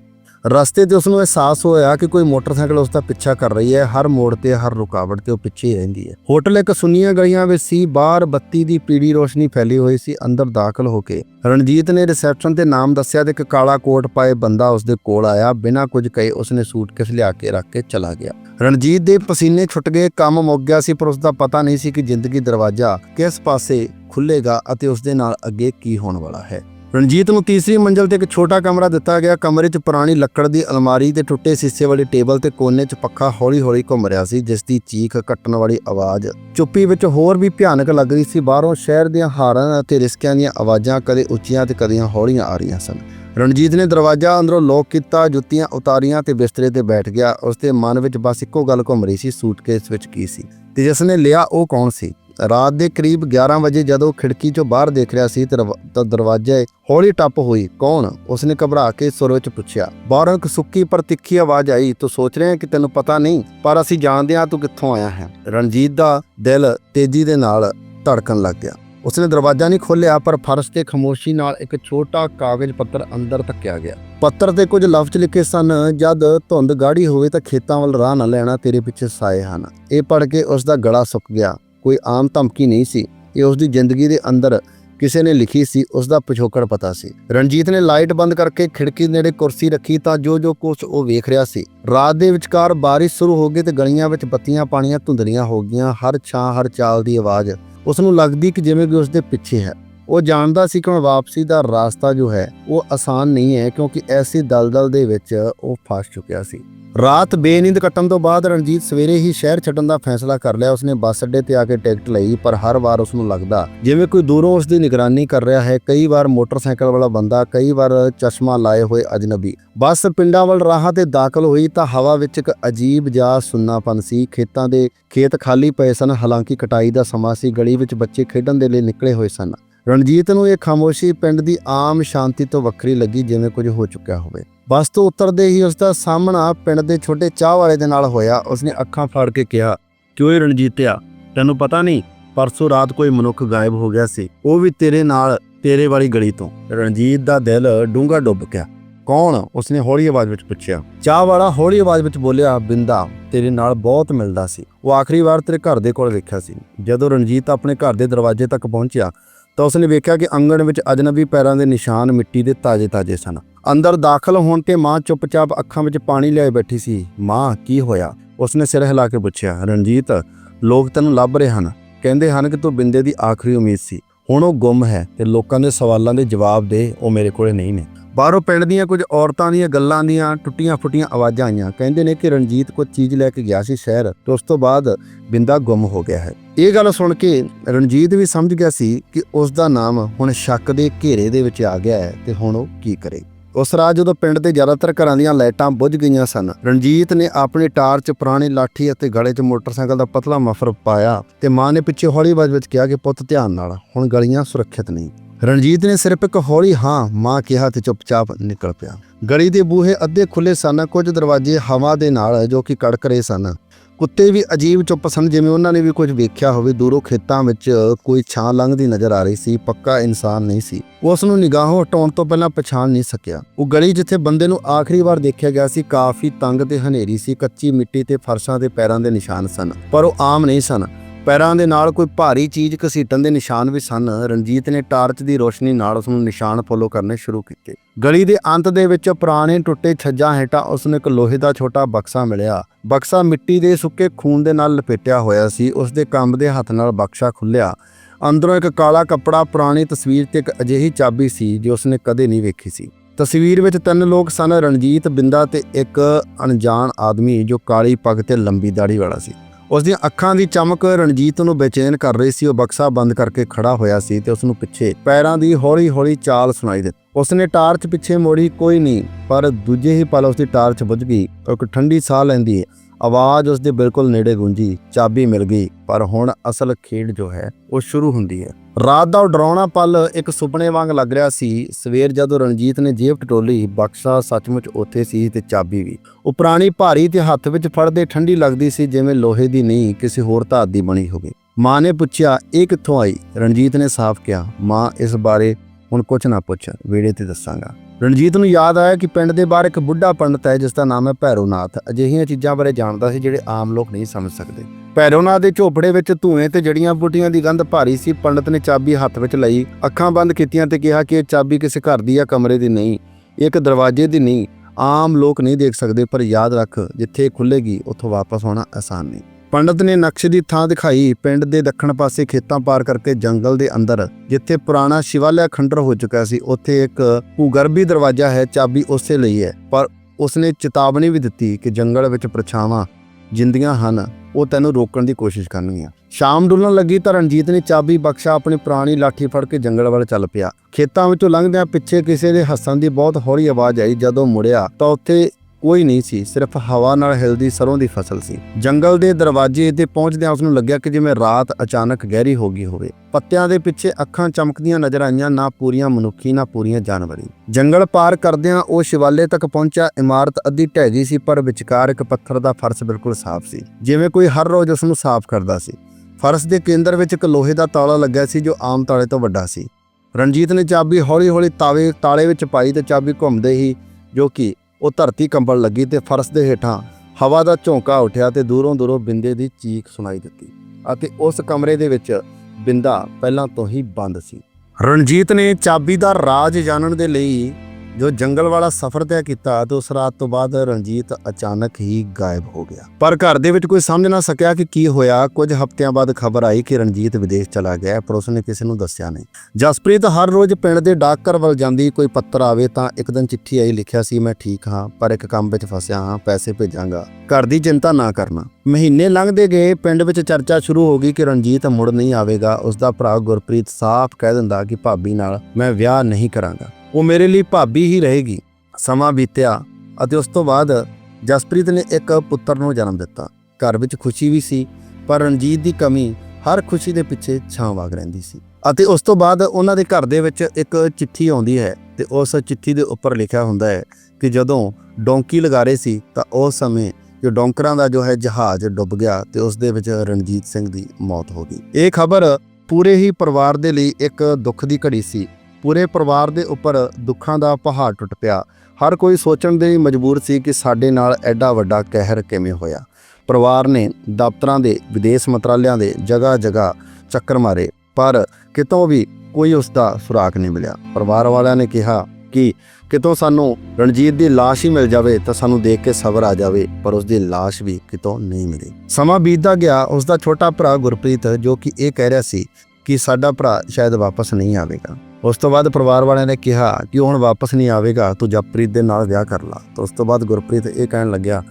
ਰਸਤੇ ਤੇ ਉਸ ਨੂੰ ਅਹਿਸਾਸ ਹੋਇਆ ਕਿ ਕੋਈ ਮੋਟਰਸਾਈਕਲ ਉਸ ਦਾ ਪਿੱਛਾ ਕਰ ਰਹੀ ਹੈ। ਹਰ ਮੋੜ ਤੇ, ਹਰ ਰੁਕਾਵਟ ਤੇ ਉਹ ਪਿੱਛੇ ਰਹਿੰਦੀ ਹੈ। ਹੋਟਲ ਇੱਕ ਸੁੰਨੀਆਂ ਗਲੀਆਂ ਵਿੱਚ ਸੀ। ਬਾਹਰ ਬੱਤੀ ਦੀ ਪੀੜੀ ਰੋਸ਼ਨੀ ਫੈਲੀ ਹੋਈ ਸੀ। ਅੰਦਰ ਦਾਖਲ ਹੋ ਕੇ ਰਣਜੀਤ ਨੇ ਰਿਸੈਪਸ਼ਨ ਤੇ ਨਾਮ ਦੱਸਿਆ ਤੇ ਇੱਕ ਕਾਲਾ ਕੋਟ ਪਾਏ ਬੰਦਾ ਉਸ ਦੇ ਕੋਲ ਆਇਆ। ਬਿਨਾਂ ਕੁਝ ਕਹੇ ਉਸਨੇ ਸੂਟਕੇਸ ਲਿਆ ਕੇ ਰੱਖ ਕੇ ਚਲਾ ਗਿਆ। ਰਣਜੀਤ ਦੇ ਪਸੀਨੇ ਛੁੱਟ ਗਏ। ਕੰਮ ਮੁੱਕ ਗਿਆ ਸੀ ਪਰ ਉਸ ਦਾ ਪਤਾ ਨਹੀਂ ਸੀ ਕਿ ਜ਼ਿੰਦਗੀ ਦਰਵਾਜ਼ਾ ਕਿਸ ਪਾਸੇ ਖੁੱਲੇਗਾ ਅਤੇ ਉਸ ਦੇ ਨਾਲ ਅੱਗੇ ਕੀ ਹੋਣ ਵਾਲਾ ਹੈ। ਰਣਜੀਤ ਨੂੰ ਤੀਸਰੀ ਮੰਜ਼ਲ ਤੇ ਇੱਕ ਛੋਟਾ ਕਮਰਾ ਦਿੱਤਾ ਗਿਆ। ਕਮਰੇ 'ਚ ਪੁਰਾਣੀ ਲੱਕੜ ਦੀ ਅਲਮਾਰੀ ਤੇ ਟੁੱਟੇ ਸ਼ੀਸ਼ੇ ਵਾਲੀ ਟੇਬਲ ਤੇ ਕੋਨੇ 'ਚ ਪੱਖਾ ਹੌਲੀ-ਹੌਲੀ ਘੁੰਮ ਰਿਹਾ ਸੀ, ਜਿਸ ਦੀ ਚੀਖ ਕੱਟਣ ਵਾਲੀ ਆਵਾਜ਼ ਚੁੱਪੀ ਵਿੱਚ ਹੋਰ ਵੀ ਭਿਆਨਕ ਲੱਗ ਰਹੀ ਸੀ। ਬਾਹਰੋਂ ਸ਼ਹਿਰ ਦੀਆਂ ਹਾਰਨ ਅਤੇ ਰਿਸਕਿਆਂ ਦੀਆਂ ਆਵਾਜ਼ਾਂ ਕਦੇ ਉੱਚੀਆਂ ਤੇ ਕਦੇ ਹੌਲੀਆਂ ਆ ਰਹੀਆਂ ਸਨ। ਰਣਜੀਤ ਨੇ ਦਰਵਾਜ਼ਾ ਅੰਦਰੋਂ ਲੋਕ ਕੀਤਾ, ਜੁੱਤੀਆਂ ਉਤਾਰੀਆਂ ਤੇ ਬਿਸਤਰੇ ਤੇ ਬੈਠ ਗਿਆ। ਉਸ ਦੇ ਮਨ ਵਿੱਚ ਬਸ ਇੱਕੋ ਗੱਲ ਘੁੰਮ ਰਹੀ ਸੀ, ਸੂਟਕੇਸ ਵਿੱਚ ਕੀ ਸੀ ਤੇ ਜਿਸ ਨੇ ਲਿਆ ਉਹ ਕੌਣ ਸੀ? ਰਾਤ ਦੇ ਕਰੀਬ 11 ਵਜੇ ਜਦੋਂ ਖਿੜਕੀ 'ਚੋਂ ਬਾਹਰ ਦੇਖ ਰਿਹਾ ਸੀ ਤਾਂ ਦਰਵਾਜ਼ੇ ਹੌਲੀ ਟੱਪ ਹੋਈ। ਕੌਣ? ਉਸਨੇ ਘਬਰਾ ਕੇ ਸੁਰ ਵਿੱਚ ਪੁੱਛਿਆ। ਬਾਹਰੋਂ ਇੱਕ ਸੁੱਕੀ ਪਰ ਤਿੱਖੀ ਆਵਾਜ਼ ਆਈ, ਤੂੰ ਸੋਚ ਰਿਹਾ ਕਿ ਤੈਨੂੰ ਪਤਾ ਨਹੀਂ, ਪਰ ਅਸੀਂ ਜਾਣਦੇ ਹਾਂ ਤੂੰ ਕਿੱਥੋਂ ਆਇਆ ਹੈ? ਰਣਜੀਤ ਦਾ ਦਿਲ ਤੇਜ਼ੀ ਦੇ ਨਾਲ ਧੜਕਣ ਲੱਗ ਗਿਆ। ਉਸਨੇ ਦਰਵਾਜ਼ਾ ਨਹੀਂ ਖੋਲ੍ਹਿਆ, ਪਰ ਫਰਸ਼ ਤੇ ਖਾਮੋਸ਼ੀ ਨਾਲ ਇੱਕ ਛੋਟਾ ਕਾਗਜ਼ ਪੱਤਰ ਅੰਦਰ ਧੱਕਿਆ ਗਿਆ। ਪੱਤਰ ਤੇ ਕੁਝ ਲਫ਼ਜ਼ ਲਿਖੇ ਸਨ, ਜਦ ਧੁੰਦ ਗਾੜੀ ਹੋਵੇ ਤਾਂ ਖੇਤਾਂ ਵੱਲ ਰਾਹ ਨਾ ਲੈਣਾ, ਤੇਰੇ ਪਿੱਛੇ ਸਾਏ ਹਨ। ਇਹ ਪੜ੍ਹ ਕੇ ਉਸ ਦਾ ਗਲਾ ਸੁੱਕ ਗਿਆ। ਕੋਈ ਆਮ ਧਮਕੀ ਨਹੀਂ ਸੀ। ਇਹ ਉਸ ਦੀ ਜ਼ਿੰਦਗੀ ਦੇ ਅੰਦਰ ਕਿਸੇ ਨੇ ਲਿਖੀ ਸੀ ਉਸ ਦਾ ਪਿਛੋਕੜ ਪਤਾ ਸੀ। ਰਣਜੀਤ ਨੇ ਲਾਈਟ ਬੰਦ ਕਰਕੇ ਖਿੜਕੀ ਨੇੜੇ ਕੁਰਸੀ ਰੱਖੀ ਤਾਂ ਜੋ ਜੋ ਕੁਝ ਉਹ ਵੇਖ ਰਿਹਾ ਸੀ। ਰਾਤ ਦੇ ਵਿਚਕਾਰ ਬਾਰਿਸ਼ ਸ਼ੁਰੂ ਹੋ ਗਈ ਤੇ ਗਲੀਆਂ ਵਿੱਚ ਬੱਤੀਆਂ ਪਾਣੀਆਂ ਧੁੰਦਲੀਆਂ ਹੋ ਗਈਆਂ। ਹਰ ਛਾਂ, ਹਰ ਚਾਲ ਦੀ ਆਵਾਜ਼ ਉਸ ਨੂੰ ਲੱਗਦੀ ਕਿ ਜਿਵੇਂ ਕਿ ਉਸ ਦੇ ਪਿੱਛੇ ਹੈ। ਉਹ ਜਾਣਦਾ ਸੀ ਕਿ ਹੁਣ ਵਾਪਸੀ ਦਾ ਰਾਸਤਾ ਜੋ ਹੈ, ਉਹ ਆਸਾਨ ਨਹੀਂ ਹੈ ਕਿਉਂਕਿ ਐਸੀ ਦਲਦਲ ਦੇ ਵਿੱਚ ਉਹ ਫਸ ਚੁੱਕਿਆ ਸੀ। ਰਾਤ ਬੇਨੀਂਦ ਕੱਟਣ ਤੋਂ ਬਾਅਦ ਰਣਜੀਤ ਸਵੇਰੇ ਹੀ ਸ਼ਹਿਰ ਛੱਡਣ ਦਾ ਫੈਸਲਾ ਕਰ ਲਿਆ। ਉਸਨੇ ਬੱਸ ਅੱਡੇ ਤੇ ਆ ਕੇ ਟਿਕਟ ਲਈ, ਪਰ ਹਰ ਵਾਰ ਉਸ ਨੂੰ ਲੱਗਦਾ, ਜਿਵੇਂ ਕੋਈ ਦੂਰੋਂ ਉਸ ਦੀ ਨਿਗਰਾਨੀ ਕਰ ਰਿਹਾ ਹੈ, ਕਈ ਵਾਰ ਮੋਟਰਸਾਈਕਲ ਵਾਲਾ ਬੰਦਾ, ਕਈ ਵਾਰ ਚਸ਼ਮਾ ਲਾਏ ਹੋਏ ਅਜਨਬੀ। ਬੱਸ ਪਿੰਡਾਂ ਵੱਲ ਰਾਹਾਂ ਤੇ ਦਾਖਲ ਹੋਈ ਤਾਂ ਹਵਾ ਵਿੱਚ ਇੱਕ ਅਜੀਬ ਜਿਹਾ ਸੁੰਨਾਪਨ ਸੀ। ਖੇਤਾਂ ਦੇ ਖੇਤ ਖਾਲੀ ਪਏ ਸਨ, ਹਾਲਾਂਕਿ ਕਟਾਈ ਦਾ ਸਮਾਂ ਸੀ। ਗਲੀ ਵਿੱਚ ਬੱਚੇ ਖੇਡਣ ਦੇ ਲਈ ਨਿਕਲੇ ਹੋਏ ਸਨ। ਰਣਜੀਤ ਨੂੰ ਇਹ ਖਾਮੋਸ਼ੀ ਪਿੰਡ ਦੀ ਆਮ ਸ਼ਾਂਤੀ ਤੋਂ ਵੱਖਰੀ ਲੱਗੀ ਜਿਵੇਂ ਕੁਝ ਹੋ ਚੁੱਕਿਆ ਹੋਵੇ। ਬਸ ਤੋਂ ਉਤਰਦੇ ਹੀ ਉਸ ਦਾ ਸਾਹਮਣਾ ਪਿੰਡ ਦੇ ਛੋਟੇ ਚਾਹ ਵਾਲੇ ਦੇ ਨਾਲ ਹੋਇਆ। ਉਸਨੇ ਅੱਖਾਂ ਫਾੜ ਕੇ ਕਿਹਾ, ਕਿਉਂ ਇਹ ਰਣਜੀਤਿਆ? ਤੈਨੂੰ ਪਤਾ ਨਹੀਂ, ਪਰਸੋਂ ਰਾਤ ਕੋਈ ਮਨੁੱਖ ਗਾਇਬ ਹੋ ਗਿਆ ਸੀ। ਉਹ ਵੀ ਤੇਰੇ ਨਾਲ, ਤੇਰੇ ਵਾਲੀ ਗਲੀ ਤੋਂ। ਰਣਜੀਤ ਦਾ ਦਿਲ ਡੂੰਘਾ ਡੁੱਬ ਗਿਆ। ਕੌਣ? ਉਸਨੇ ਹੌਲੀ ਆਵਾਜ਼ ਵਿੱਚ ਪੁੱਛਿਆ। ਚਾਹ ਵਾਲਾ ਹੌਲੀ ਆਵਾਜ਼ ਵਿੱਚ ਬੋਲਿਆ, ਬਿੰਦਾ, ਤੇਰੇ ਨਾਲ ਬਹੁਤ ਮਿਲਦਾ ਸੀ। ਉਹ ਆਖਰੀ ਵਾਰ ਤੇਰੇ ਘਰ ਦੇ ਕੋਲ ਵੇਖਿਆ ਸੀ। ਜਦੋਂ ਰਣਜੀਤ ਆਪਣੇ ਘਰ ਦੇ ਦਰਵਾਜ਼ੇ ਤੱਕ ਪਹੁੰਚਿਆ ਤਾਂ ਉਸਨੇ ਵੇਖਿਆ ਕਿ ਅੰਗਣ ਵਿੱਚ ਅਜਨਬੀ ਪੈਰਾਂ ਦੇ ਨਿਸ਼ਾਨ ਮਿੱਟੀ ਦੇ ਤਾਜ਼ੇ-ਤਾਜ਼ੇ ਸਨ। ਅੰਦਰ ਦਾਖਲ ਹੋਣ ਤੇ ਮਾਂ ਚੁੱਪਚਾਪ ਅੱਖਾਂ ਵਿੱਚ ਪਾਣੀ ਲਿਆਏ ਬੈਠੀ ਸੀ। ਮਾਂ, ਕੀ ਹੋਇਆ? ਉਸਨੇ ਸਿਰ ਹਿਲਾ ਕੇ ਪੁੱਛਿਆ, ਰਣਜੀਤ, ਲੋਕ ਤੈਨੂੰ ਲੱਭ ਰਹੇ ਹਨ। ਕਹਿੰਦੇ ਹਨ ਕਿ ਤੂੰ ਬਿੰਦੇ ਦੀ ਆਖਰੀ ਉਮੀਦ ਸੀ। ਹੁਣ ਉਹ ਗੁੰਮ ਹੈ ਤੇ ਲੋਕਾਂ ਦੇ ਸਵਾਲਾਂ ਦੇ ਜਵਾਬ ਦੇ, ਉਹ ਮੇਰੇ ਕੋਲੇ ਨਹੀਂ ਨੇ। ਬਾਹਰੋਂ ਪਿੰਡ ਦੀਆਂ ਕੁਝ ਔਰਤਾਂ ਦੀਆਂ ਗੱਲਾਂ ਦੀਆਂ ਟੁੱਟੀਆਂ-ਫੁੱਟੀਆਂ ਆਵਾਜ਼ਾਂ ਆਈਆਂ। ਕਹਿੰਦੇ ਨੇ ਕਿ ਰਣਜੀਤ ਕੋਈ ਚੀਜ਼ ਲੈ ਕੇ ਗਿਆ ਸੀ ਸ਼ਹਿਰ ਤੇ ਉਸ ਤੋਂ ਬਾਅਦ ਬਿੰਦਾ ਗੁੰਮ ਹੋ ਗਿਆ ਹੈ। ਇਹ ਗੱਲ ਸੁਣ ਕੇ ਰਣਜੀਤ ਵੀ ਸਮਝ ਗਿਆ ਸੀ ਕਿ ਉਸ ਦਾ ਨਾਮ ਹੁਣ ਸ਼ੱਕ ਦੇ ਘੇਰੇ ਦੇ ਵਿੱਚ ਆ ਗਿਆ ਹੈ ਤੇ ਹੁਣ ਉਹ ਕੀ ਕਰੇ। ਉਸ ਰਾਤ ਜਦੋਂ ਪਿੰਡ ਦੇ ਜ਼ਿਆਦਾਤਰ ਘਰਾਂ ਦੀਆਂ ਲਾਈਟਾਂ ਬੁਝ ਗਈਆਂ ਸਨ, ਰਣਜੀਤ ਨੇ ਆਪਣੀ ਟਾਰਚ ਪੁਰਾਣੀ ਲਾਠੀ ਅਤੇ ਗਲੇ 'ਚ ਮੋਟਰਸਾਈਕਲ ਦਾ ਪਤਲਾ ਮਫਰ ਪਾਇਆ ਤੇ ਮਾਂ ਨੇ ਪਿੱਛੇ ਹੌਲੀ ਆਵਾਜ਼ ਵਿੱਚ ਕਿਹਾ ਕਿ ਪੁੱਤ ਧਿਆਨ ਨਾਲ, ਹੁਣ ਗਲੀਆਂ ਸੁਰੱਖਿਅਤ ਨਹੀਂ। ਰਣਜੀਤ ਨੇ ਸਿਰਫ ਇੱਕ ਹੌਲੀ ਹਾਂ, ਮਾਂ ਕਿਹਾ ਤੇ ਚੁੱਪਚਾਪ ਨਿਕਲ ਪਿਆ। ਗਲੀ ਦੇ ਬੂਹੇ ਅੱਧੇ ਖੁੱਲੇ ਸਨ, ਕੁਝ ਦਰਵਾਜ਼ੇ ਹਵਾ ਦੇ ਨਾਲ ਜੋ ਕਿ ਕੜਕ ਰਹੇ ਸਨ। ਕੁੱਤੇ ਵੀ ਅਜੀਬ ਚੁੱਪ ਸਨ, ਜਿਵੇਂ ਉਹਨਾਂ ਨੇ ਵੀ ਕੁਝ ਵੇਖਿਆ ਹੋਵੇ। ਦੂਰੋਂ ਖੇਤਾਂ ਵਿੱਚ ਕੋਈ ਛਾਂ ਲੰਘਦੀ ਨਜ਼ਰ ਆ ਰਹੀ ਸੀ, ਪੱਕਾ ਇਨਸਾਨ ਨਹੀਂ ਸੀ। ਉਹ ਉਸ ਨੂੰ ਨਿਗਾਹੋਂ ਹਟਾਉਣ ਤੋਂ ਪਹਿਲਾਂ ਪਛਾਣ ਨਹੀਂ ਸਕਿਆ। ਉਹ ਗਲੀ ਜਿੱਥੇ ਬੰਦੇ ਨੂੰ ਆਖਰੀ ਵਾਰ ਦੇਖਿਆ ਗਿਆ ਸੀ, ਕਾਫੀ ਤੰਗ ਤੇ ਹਨੇਰੀ ਸੀ। ਕੱਚੀ ਮਿੱਟੀ ਤੇ ਫਰਸ਼ਾਂ ਤੇ ਪੈਰਾਂ ਦੇ ਨਿਸ਼ਾਨ ਸਨ, ਪਰ ਉਹ ਆਮ ਨਹੀਂ ਸਨ। ਪੈਰਾਂ ਦੇ ਨਾਲ ਕੋਈ ਭਾਰੀ ਚੀਜ਼ ਘਸੀਟਣ ਦੇ ਨਿਸ਼ਾਨ ਵੀ ਸਨ। ਰਣਜੀਤ ਨੇ ਟਾਰਚ ਦੀ ਰੋਸ਼ਨੀ ਨਾਲ ਉਸ ਨੂੰ ਨਿਸ਼ਾਨ ਫੋਲੋ ਕਰਨੇ ਸ਼ੁਰੂ ਕੀਤੇ। ਗਲੀ ਦੇ ਅੰਤ ਦੇ ਵਿੱਚ ਪੁਰਾਣੇ ਟੁੱਟੇ ਛੱਜਾਂ ਹੇਠਾਂ ਉਸ ਨੂੰ ਇੱਕ ਲੋਹੇ ਦਾ ਛੋਟਾ ਬਕਸਾ ਮਿਲਿਆ। ਬਕਸਾ ਮਿੱਟੀ ਦੇ ਸੁੱਕੇ ਖੂਨ ਦੇ ਨਾਲ ਲਪੇਟਿਆ ਹੋਇਆ ਸੀ। ਉਸ ਦੇ ਕੰਬਦੇ ਹੱਥ ਨਾਲ ਬਕਸਾ ਖੁੱਲਿਆ ਅੰਦਰੋਂ ਇੱਕ ਕਾਲਾ ਕੱਪੜਾ, ਪੁਰਾਣੀ ਤਸਵੀਰ ਤੇ ਇੱਕ ਅਜਿਹੀ ਚਾਬੀ ਸੀ ਜੋ ਉਸਨੇ ਕਦੇ ਨਹੀਂ ਵੇਖੀ ਸੀ। ਤਸਵੀਰ ਵਿੱਚ ਤਿੰਨ ਲੋਕ ਸਨ, ਰਣਜੀਤ, ਬਿੰਦਾ ਤੇ ਇੱਕ ਅਣਜਾਣ ਆਦਮੀ ਜੋ ਕਾਲੀ ਪੱਗ ਤੇ ਲੰਬੀ ਦਾੜੀ ਵਾਲਾ ਸੀ। ਉਸ ਦੀਆਂ ਅੱਖਾਂ ਦੀ ਚਮਕ ਰਣਜੀਤ ਨੂੰ ਬੇਚੈਨ ਕਰ ਰਹੀ ਸੀ। ਉਹ ਬਕਸਾ ਬੰਦ ਕਰਕੇ ਖੜਾ ਹੋਇਆ ਸੀ ਤੇ ਉਸ ਨੂੰ ਪਿੱਛੇ ਪੈਰਾਂ ਦੀ ਹੌਲੀ-ਹੌਲੀ ਚਾਲ ਸੁਣਾਈ ਦਿੱਤੀ। ਉਸਨੇ ਟਾਰਚ ਪਿੱਛੇ ਮੋੜੀ ਕੋਈ ਨਹੀਂ, ਪਰ ਦੂਜੇ ਹੀ ਪਲ ਉਸਦੀ ਟਾਰਚ ਬੁਝ ਗਈ। ਉਹ ਇੱਕ ਠੰਡੀ ਸਾਹ ਲੈਂਦੀ ਆਵਾਜ਼ ਉਸਦੇ ਬਿਲਕੁਲ ਨੇੜੇ ਗੂੰਜੀ, ਚਾਬੀ ਮਿਲ ਗਈ, ਪਰ ਹੁਣ ਅਸਲ ਖੇਡ ਜੋ ਹੈ, ਉਹ ਸ਼ੁਰੂ ਹੁੰਦੀ ਹੈ। ਰਾਤ ਦਾ ਡਰਾਉਣਾ ਪਲ ਇੱਕ ਸੁਪਨੇ ਵਾਂਗ ਲੱਗ ਰਿਹਾ ਸੀ। ਸਵੇਰ ਜਦੋਂ ਰਣਜੀਤ ਨੇ ਜੇਬ ਟਟੋਲੀ ਬਕਸਾ ਸੱਚਮੁੱਚ ਉੱਥੇ ਸੀ ਤੇ ਚਾਬੀ ਵੀ। ਉਹ ਪੁਰਾਣੀ ਭਾਰੀ ਤੇ ਹੱਥ ਵਿੱਚ ਫੜਦੇ ਠੰਡੀ ਲੱਗਦੀ ਸੀ ਜਿਵੇਂ ਲੋਹੇ ਦੀ ਨਹੀਂ ਕਿਸੇ ਹੋਰ ਧਾਤ ਦੀ ਬਣੀ ਹੋਵੇ। ਮਾਂ ਨੇ ਪੁੱਛਿਆ, ਇਹ ਕਿੱਥੋਂ ਆਈ? ਰਣਜੀਤ ਨੇ ਸਾਫ਼ ਕਿਹਾ, ਮਾਂ, ਇਸ ਬਾਰੇ ਹੁਣ ਕੁਝ ਨਾ ਪੁੱਛ ਵੀਡੀਓ ਤੇ ਦੱਸਾਂਗਾ। ਰਣਜੀਤ ਨੂੰ ਯਾਦ ਆਇਆ ਕਿ ਪਿੰਡ ਦੇ ਬਾਹਰ ਇੱਕ ਬੁੱਢਾ ਪੰਡਤ ਹੈ ਜਿਸ ਦਾ ਨਾਮ ਹੈ ਭੈਰੋਨਾਥ। ਅਜਿਹੀਆਂ ਚੀਜ਼ਾਂ ਬਾਰੇ ਜਾਣਦਾ ਸੀ ਜਿਹੜੇ ਆਮ ਲੋਕ ਨਹੀਂ ਸਮਝ ਸਕਦੇ। ਭੈਰੋਨਾਥ ਦੇ ਝੋਪੜੇ ਵਿੱਚ ਧੂਏ ਤੇ ਜੜੀਆਂ ਬੂਟੀਆਂ ਦੀ ਗੰਧ ਭਾਰੀ ਸੀ। ਪੰਡਤ ਨੇ ਚਾਬੀ ਹੱਥ ਵਿੱਚ ਲਈ, ਅੱਖਾਂ ਬੰਦ ਕੀਤੀਆਂ ਤੇ ਕਿਹਾ ਕਿ ਇਹ ਚਾਬੀ ਕਿਸੇ ਘਰ ਦੀ ਜਾਂ ਕਮਰੇ ਦੀ ਨਹੀਂ, ਇਹ ਇੱਕ ਦਰਵਾਜ਼ੇ ਦੀ ਨਹੀਂ। ਆਮ ਲੋਕ ਨਹੀਂ ਦੇਖ ਸਕਦੇ, ਪਰ ਯਾਦ ਰੱਖ, ਜਿੱਥੇ ਇਹ ਖੁੱਲੇਗੀ ਉੱਥੋਂ ਵਾਪਸ ਆਉਣਾ ਆਸਾਨ ਨਹੀਂ। ਪੰਡਤ ਨੇ ਨਕਸ਼ ਦੀ ਥਾਂ ਦਿਖਾਈ, ਪਿੰਡ ਦੇ ਦੱਖਣ ਪਾਸੇ ਖੇਤਾਂ ਪਾਰ ਕਰਕੇ ਜੰਗਲ ਦੇ ਅੰਦਰ, ਜਿੱਥੇ ਪੁਰਾਣਾ ਸ਼ਿਵਾਲਿਆ ਖੰਡਰ ਹੋ ਚੁੱਕਾ ਸੀ, ਉੱਥੇ ਇੱਕ ਭੂਗਰਭੀ ਦਰਵਾਜ਼ਾ ਹੈ, ਚਾਬੀ ਉਸੇ ਲਈ ਹੈ, ਪਰ ਉਸਨੇ ਚੇਤਾਵਨੀ ਵੀ ਦਿੱਤੀ ਕਿ ਜੰਗਲ ਵਿੱਚ ਪਰਛਾਵਾਂ ਜਿੰਦੀਆਂ ਹਨ, ਉਹ ਤੈਨੂੰ ਰੋਕਣ ਦੀ ਕੋਸ਼ਿਸ਼ ਕਰਨਗੀਆਂ। ਸ਼ਾਮ ਡੁੱਲਣ ਲੱਗੀ ਤਾਂ ਰਣਜੀਤ ਨੇ ਚਾਬੀ ਬਖਸ਼ਾ ਆਪਣੀ ਪੁਰਾਣੀ ਲਾਠੀ ਫੜ ਕੇ ਜੰਗਲ ਵੱਲ ਚੱਲ ਪਿਆ। ਖੇਤਾਂ ਵਿੱਚੋਂ ਲੰਘਦਿਆਂ ਪਿੱਛੇ ਕਿਸੇ ਦੇ ਹੱਸਣ ਦੀ ਬਹੁਤ ਹੌਲੀ ਆਵਾਜ਼ ਆਈ, ਜਦੋਂ ਮੁੜਿਆ ਤਾਂ ਉੱਥੇ ਕੋਈ ਨਹੀਂ ਸੀ, ਸਿਰਫ ਹਵਾ ਨਾਲ ਹਿਲਦੀ ਸਰੋਂ ਦੀ ਫਸਲ ਸੀ। ਜੰਗਲ ਦੇ ਦਰਵਾਜ਼ੇ ਤੇ ਪਹੁੰਚਦਿਆਂ ਉਸ ਨੂੰ ਲੱਗਿਆ ਕਿ ਜਿਵੇਂ ਰਾਤ ਅਚਾਨਕ ਗਹਿਰੀ ਹੋ ਗਈ ਹੋਵੇ। ਪੱਤਿਆਂ ਦੇ ਪਿੱਛੇ ਅੱਖਾਂ ਚਮਕਦੀਆਂ ਨਜ਼ਰ ਆਈਆਂ, ਨਾ ਪੂਰੀਆਂ ਮਨੁੱਖੀ, ਨਾ ਪੂਰੀਆਂ ਜਾਨਵਰੀ। ਜੰਗਲ ਪਾਰ ਕਰਦਿਆਂ ਉਹ ਸ਼ਿਵਾਲੇ ਤੱਕ ਪਹੁੰਚਿਆ, ਇਮਾਰਤ ਅੱਧੀ ਢਹਿ ਗਈ ਸੀ, ਪਰ ਵਿਚਕਾਰ ਇੱਕ ਪੱਥਰ ਦਾ ਫਰਸ਼ ਬਿਲਕੁਲ ਸਾਫ਼ ਸੀ। ਜਿਵੇਂ ਕੋਈ ਹਰ ਰੋਜ਼ ਉਸ ਨੂੰ ਸਾਫ਼ ਕਰਦਾ ਸੀ। ਫਰਸ਼ ਦੇ ਕੇਂਦਰ ਵਿੱਚ ਇੱਕ ਲੋਹੇ ਦਾ ਤਾਲਾ ਲੱਗਿਆ ਸੀ, ਜੋ ਆਮ ਤਾਲੇ ਤੋਂ ਵੱਡਾ ਸੀ। ਰਣਜੀਤ ਨੇ ਚਾਬੀ ਹੌਲੀ-ਹੌਲੀ ਤਾਵੇ ਤਾਲੇ ਵਿੱਚ ਪਾਈ ਤੇ ਚਾਬੀ ਘੁੰਮਦੇ ਹੀ ਜੋ ਕਿ ਉਹ ਧਰਤੀ ਕੰਬਣ ਲੱਗੀ ਤੇ ਫਰਸ਼ ਦੇ ਹੇਠਾਂ ਹਵਾ ਦਾ ਝੋਂਕਾ ਉੱਠਿਆ ਤੇ ਦੂਰੋਂ ਦੂਰੋਂ ਬਿੰਦੇ ਦੀ ਚੀਖ ਸੁਣਾਈ ਦਿੱਤੀ ਅਤੇ ਉਸ ਕਮਰੇ ਦੇ ਵਿੱਚ ਬਿੰਦਾ ਪਹਿਲਾਂ ਤੋਂ ਹੀ ਬੰਦ ਸੀ। ਰਣਜੀਤ ਨੇ ਚਾਬੀ ਦਾ ਰਾਜ ਜਾਣਨ ਦੇ ਲਈ ਜੋ ਜੰਗਲ ਵਾਲਾ ਸਫ਼ਰ ਤੈਅ ਕੀਤਾ ਤੇ ਉਸ ਰਾਤ ਤੋਂ ਬਾਅਦ ਰਣਜੀਤ ਅਚਾਨਕ ਹੀ ਗਾਇਬ ਹੋ ਗਿਆ। ਪਰ ਘਰ ਦੇ ਵਿੱਚ ਕੋਈ ਸਮਝ ਨਾ ਸਕਿਆ ਕਿ ਕੀ ਹੋਇਆ। ਕੁਝ ਹਫ਼ਤਿਆਂ ਬਾਅਦ ਖਬਰ ਆਈ ਕਿ ਰਣਜੀਤ ਵਿਦੇਸ਼ ਚਲਾ ਗਿਆ, ਪਰ ਉਸਨੇ ਕਿਸੇ ਨੂੰ ਦੱਸਿਆ ਨਹੀਂ। ਜਸਪ੍ਰੀਤ ਹਰ ਰੋਜ਼ ਪਿੰਡ ਦੇ ਡਾਕਘਰ ਵੱਲ ਜਾਂਦੀ ਕੋਈ ਪੱਤਰ ਆਵੇ ਤਾਂ ਇੱਕ ਦਿਨ ਚਿੱਠੀ ਆਈ, ਲਿਖਿਆ ਸੀ, ਮੈਂ ਠੀਕ ਹਾਂ, ਪਰ ਇੱਕ ਕੰਮ ਵਿੱਚ ਫਸਿਆ ਹਾਂ, ਪੈਸੇ ਭੇਜਾਂਗਾ। ਘਰ ਦੀ ਚਿੰਤਾ ਨਾ ਕਰਨਾ। ਮਹੀਨੇ ਲੰਘਦੇ ਗਏ, ਪਿੰਡ ਵਿੱਚ ਚਰਚਾ ਸ਼ੁਰੂ ਹੋ ਗਈ ਕਿ ਰਣਜੀਤ ਮੁੜ ਨਹੀਂ ਆਵੇਗਾ। ਉਸ ਦਾ ਭਰਾ ਗੁਰਪ੍ਰੀਤ ਸਾਫ਼ ਕਹਿ ਦਿੰਦਾ ਕਿ ਭਾਬੀ ਨਾਲ ਮੈਂ ਵਿਆਹ ਨਹੀਂ ਕਰਾਂਗਾ। ਉਹ ਮੇਰੇ ਲਈ ਭਾਬੀ ਹੀ ਰਹੇਗੀ। ਸਮਾਂ ਬੀਤਿਆ ਅਤੇ ਉਸ ਤੋਂ ਬਾਅਦ ਜਸਪ੍ਰੀਤ ਨੇ ਇੱਕ ਪੁੱਤਰ ਨੂੰ ਜਨਮ ਦਿੱਤਾ। ਘਰ ਵਿੱਚ ਖੁਸ਼ੀ ਵੀ ਸੀ, ਪਰ ਰਣਜੀਤ ਦੀ ਕਮੀ ਹਰ ਖੁਸ਼ੀ ਦੇ ਪਿੱਛੇ ਛਾਂ ਵਾਗ ਰਹਿੰਦੀ ਸੀ। ਅਤੇ ਉਸ ਤੋਂ ਬਾਅਦ ਉਹਨਾਂ ਦੇ ਘਰ ਦੇ ਵਿੱਚ ਇੱਕ ਚਿੱਠੀ ਆਉਂਦੀ ਹੈ ਤੇ ਉਸ ਚਿੱਠੀ ਦੇ ਉੱਪਰ ਲਿਖਿਆ ਹੁੰਦਾ ਹੈ ਕਿ ਜਦੋਂ ਡੋਂਕੀ ਲਗਾ ਰਹੇ ਸੀ ਤਾਂ ਉਸ ਸਮੇਂ ਜੋ ਡੋਂਕਰਾਂ ਦਾ ਜੋ ਹੈ ਜਹਾਜ਼ ਡੁੱਬ ਗਿਆ ਤੇ ਉਸ ਦੇ ਵਿੱਚ ਰਣਜੀਤ ਸਿੰਘ ਦੀ ਮੌਤ ਹੋ ਗਈ। ਇਹ ਖਬਰ ਪੂਰੇ ਹੀ ਪਰਿਵਾਰ ਦੇ ਲਈ ਇੱਕ ਦੁੱਖ ਦੀ ਘੜੀ ਸੀ। ਪੂਰੇ ਪਰਿਵਾਰ ਦੇ ਉੱਪਰ ਦੁੱਖਾਂ ਦਾ ਪਹਾੜ ਟੁੱਟ ਪਿਆ। ਹਰ ਕੋਈ ਸੋਚਣ ਦੇ ਲਈ ਮਜਬੂਰ ਸੀ ਕਿ ਸਾਡੇ ਨਾਲ ਐਡਾ ਵੱਡਾ ਕਹਿਰ ਕਿਵੇਂ ਹੋਇਆ। ਪਰਿਵਾਰ ਨੇ ਦਫ਼ਤਰਾਂ ਦੇ, ਵਿਦੇਸ਼ ਮੰਤਰਾਲਿਆਂ ਦੇ ਜਗ੍ਹਾ ਜਗ੍ਹਾ ਚੱਕਰ ਮਾਰੇ, ਪਰ ਕਿਤੋਂ ਵੀ ਕੋਈ ਉਸ ਦਾ ਸੁਰਾਗ ਨਹੀਂ ਮਿਲਿਆ। ਪਰਿਵਾਰ ਵਾਲਿਆਂ ਨੇ ਕਿਹਾ ਕਿ ਕਿਤੋਂ ਸਾਨੂੰ ਰਣਜੀਤ ਦੀ ਲਾਸ਼ ਹੀ ਮਿਲ ਜਾਵੇ ਤਾਂ ਸਾਨੂੰ ਦੇਖ ਕੇ ਸਬਰ ਆ ਜਾਵੇ, ਪਰ ਉਸ ਦੀ ਲਾਸ਼ ਵੀ ਕਿਤੋਂ ਨਹੀਂ ਮਿਲੀ। ਸਮਾਂ ਬੀਤਦਾ ਗਿਆ ਉਸ ਦਾ ਛੋਟਾ ਭਰਾ ਗੁਰਪ੍ਰੀਤ ਜੋ ਕਿ ਇਹ ਕਹਿ ਰਿਹਾ ਸੀ ਕਿ ਸਾਡਾ ਭਰਾ ਸ਼ਾਇਦ ਵਾਪਸ ਨਹੀਂ ਆਵੇਗਾ। ਉਸ ਤੋਂ ਬਾਅਦ ਪਰਿਵਾਰ ਵਾਲਿਆਂ ਨੇ ਕਿਹਾ ਕਿ ਉਹ ਹੁਣ ਵਾਪਸ ਨਹੀਂ ਆਵੇਗਾ, ਤੂੰ ਜਪ੍ਰੀਤ ਦੇ ਨਾਲ ਵਿਆਹ ਕਰ ਲਾ। ਤਾਂ ਉਸ ਤੋਂ ਬਾਅਦ ਗੁਰਪ੍ਰੀਤ ਇਹ ਕਹਿਣ ਲੱਗਿਆ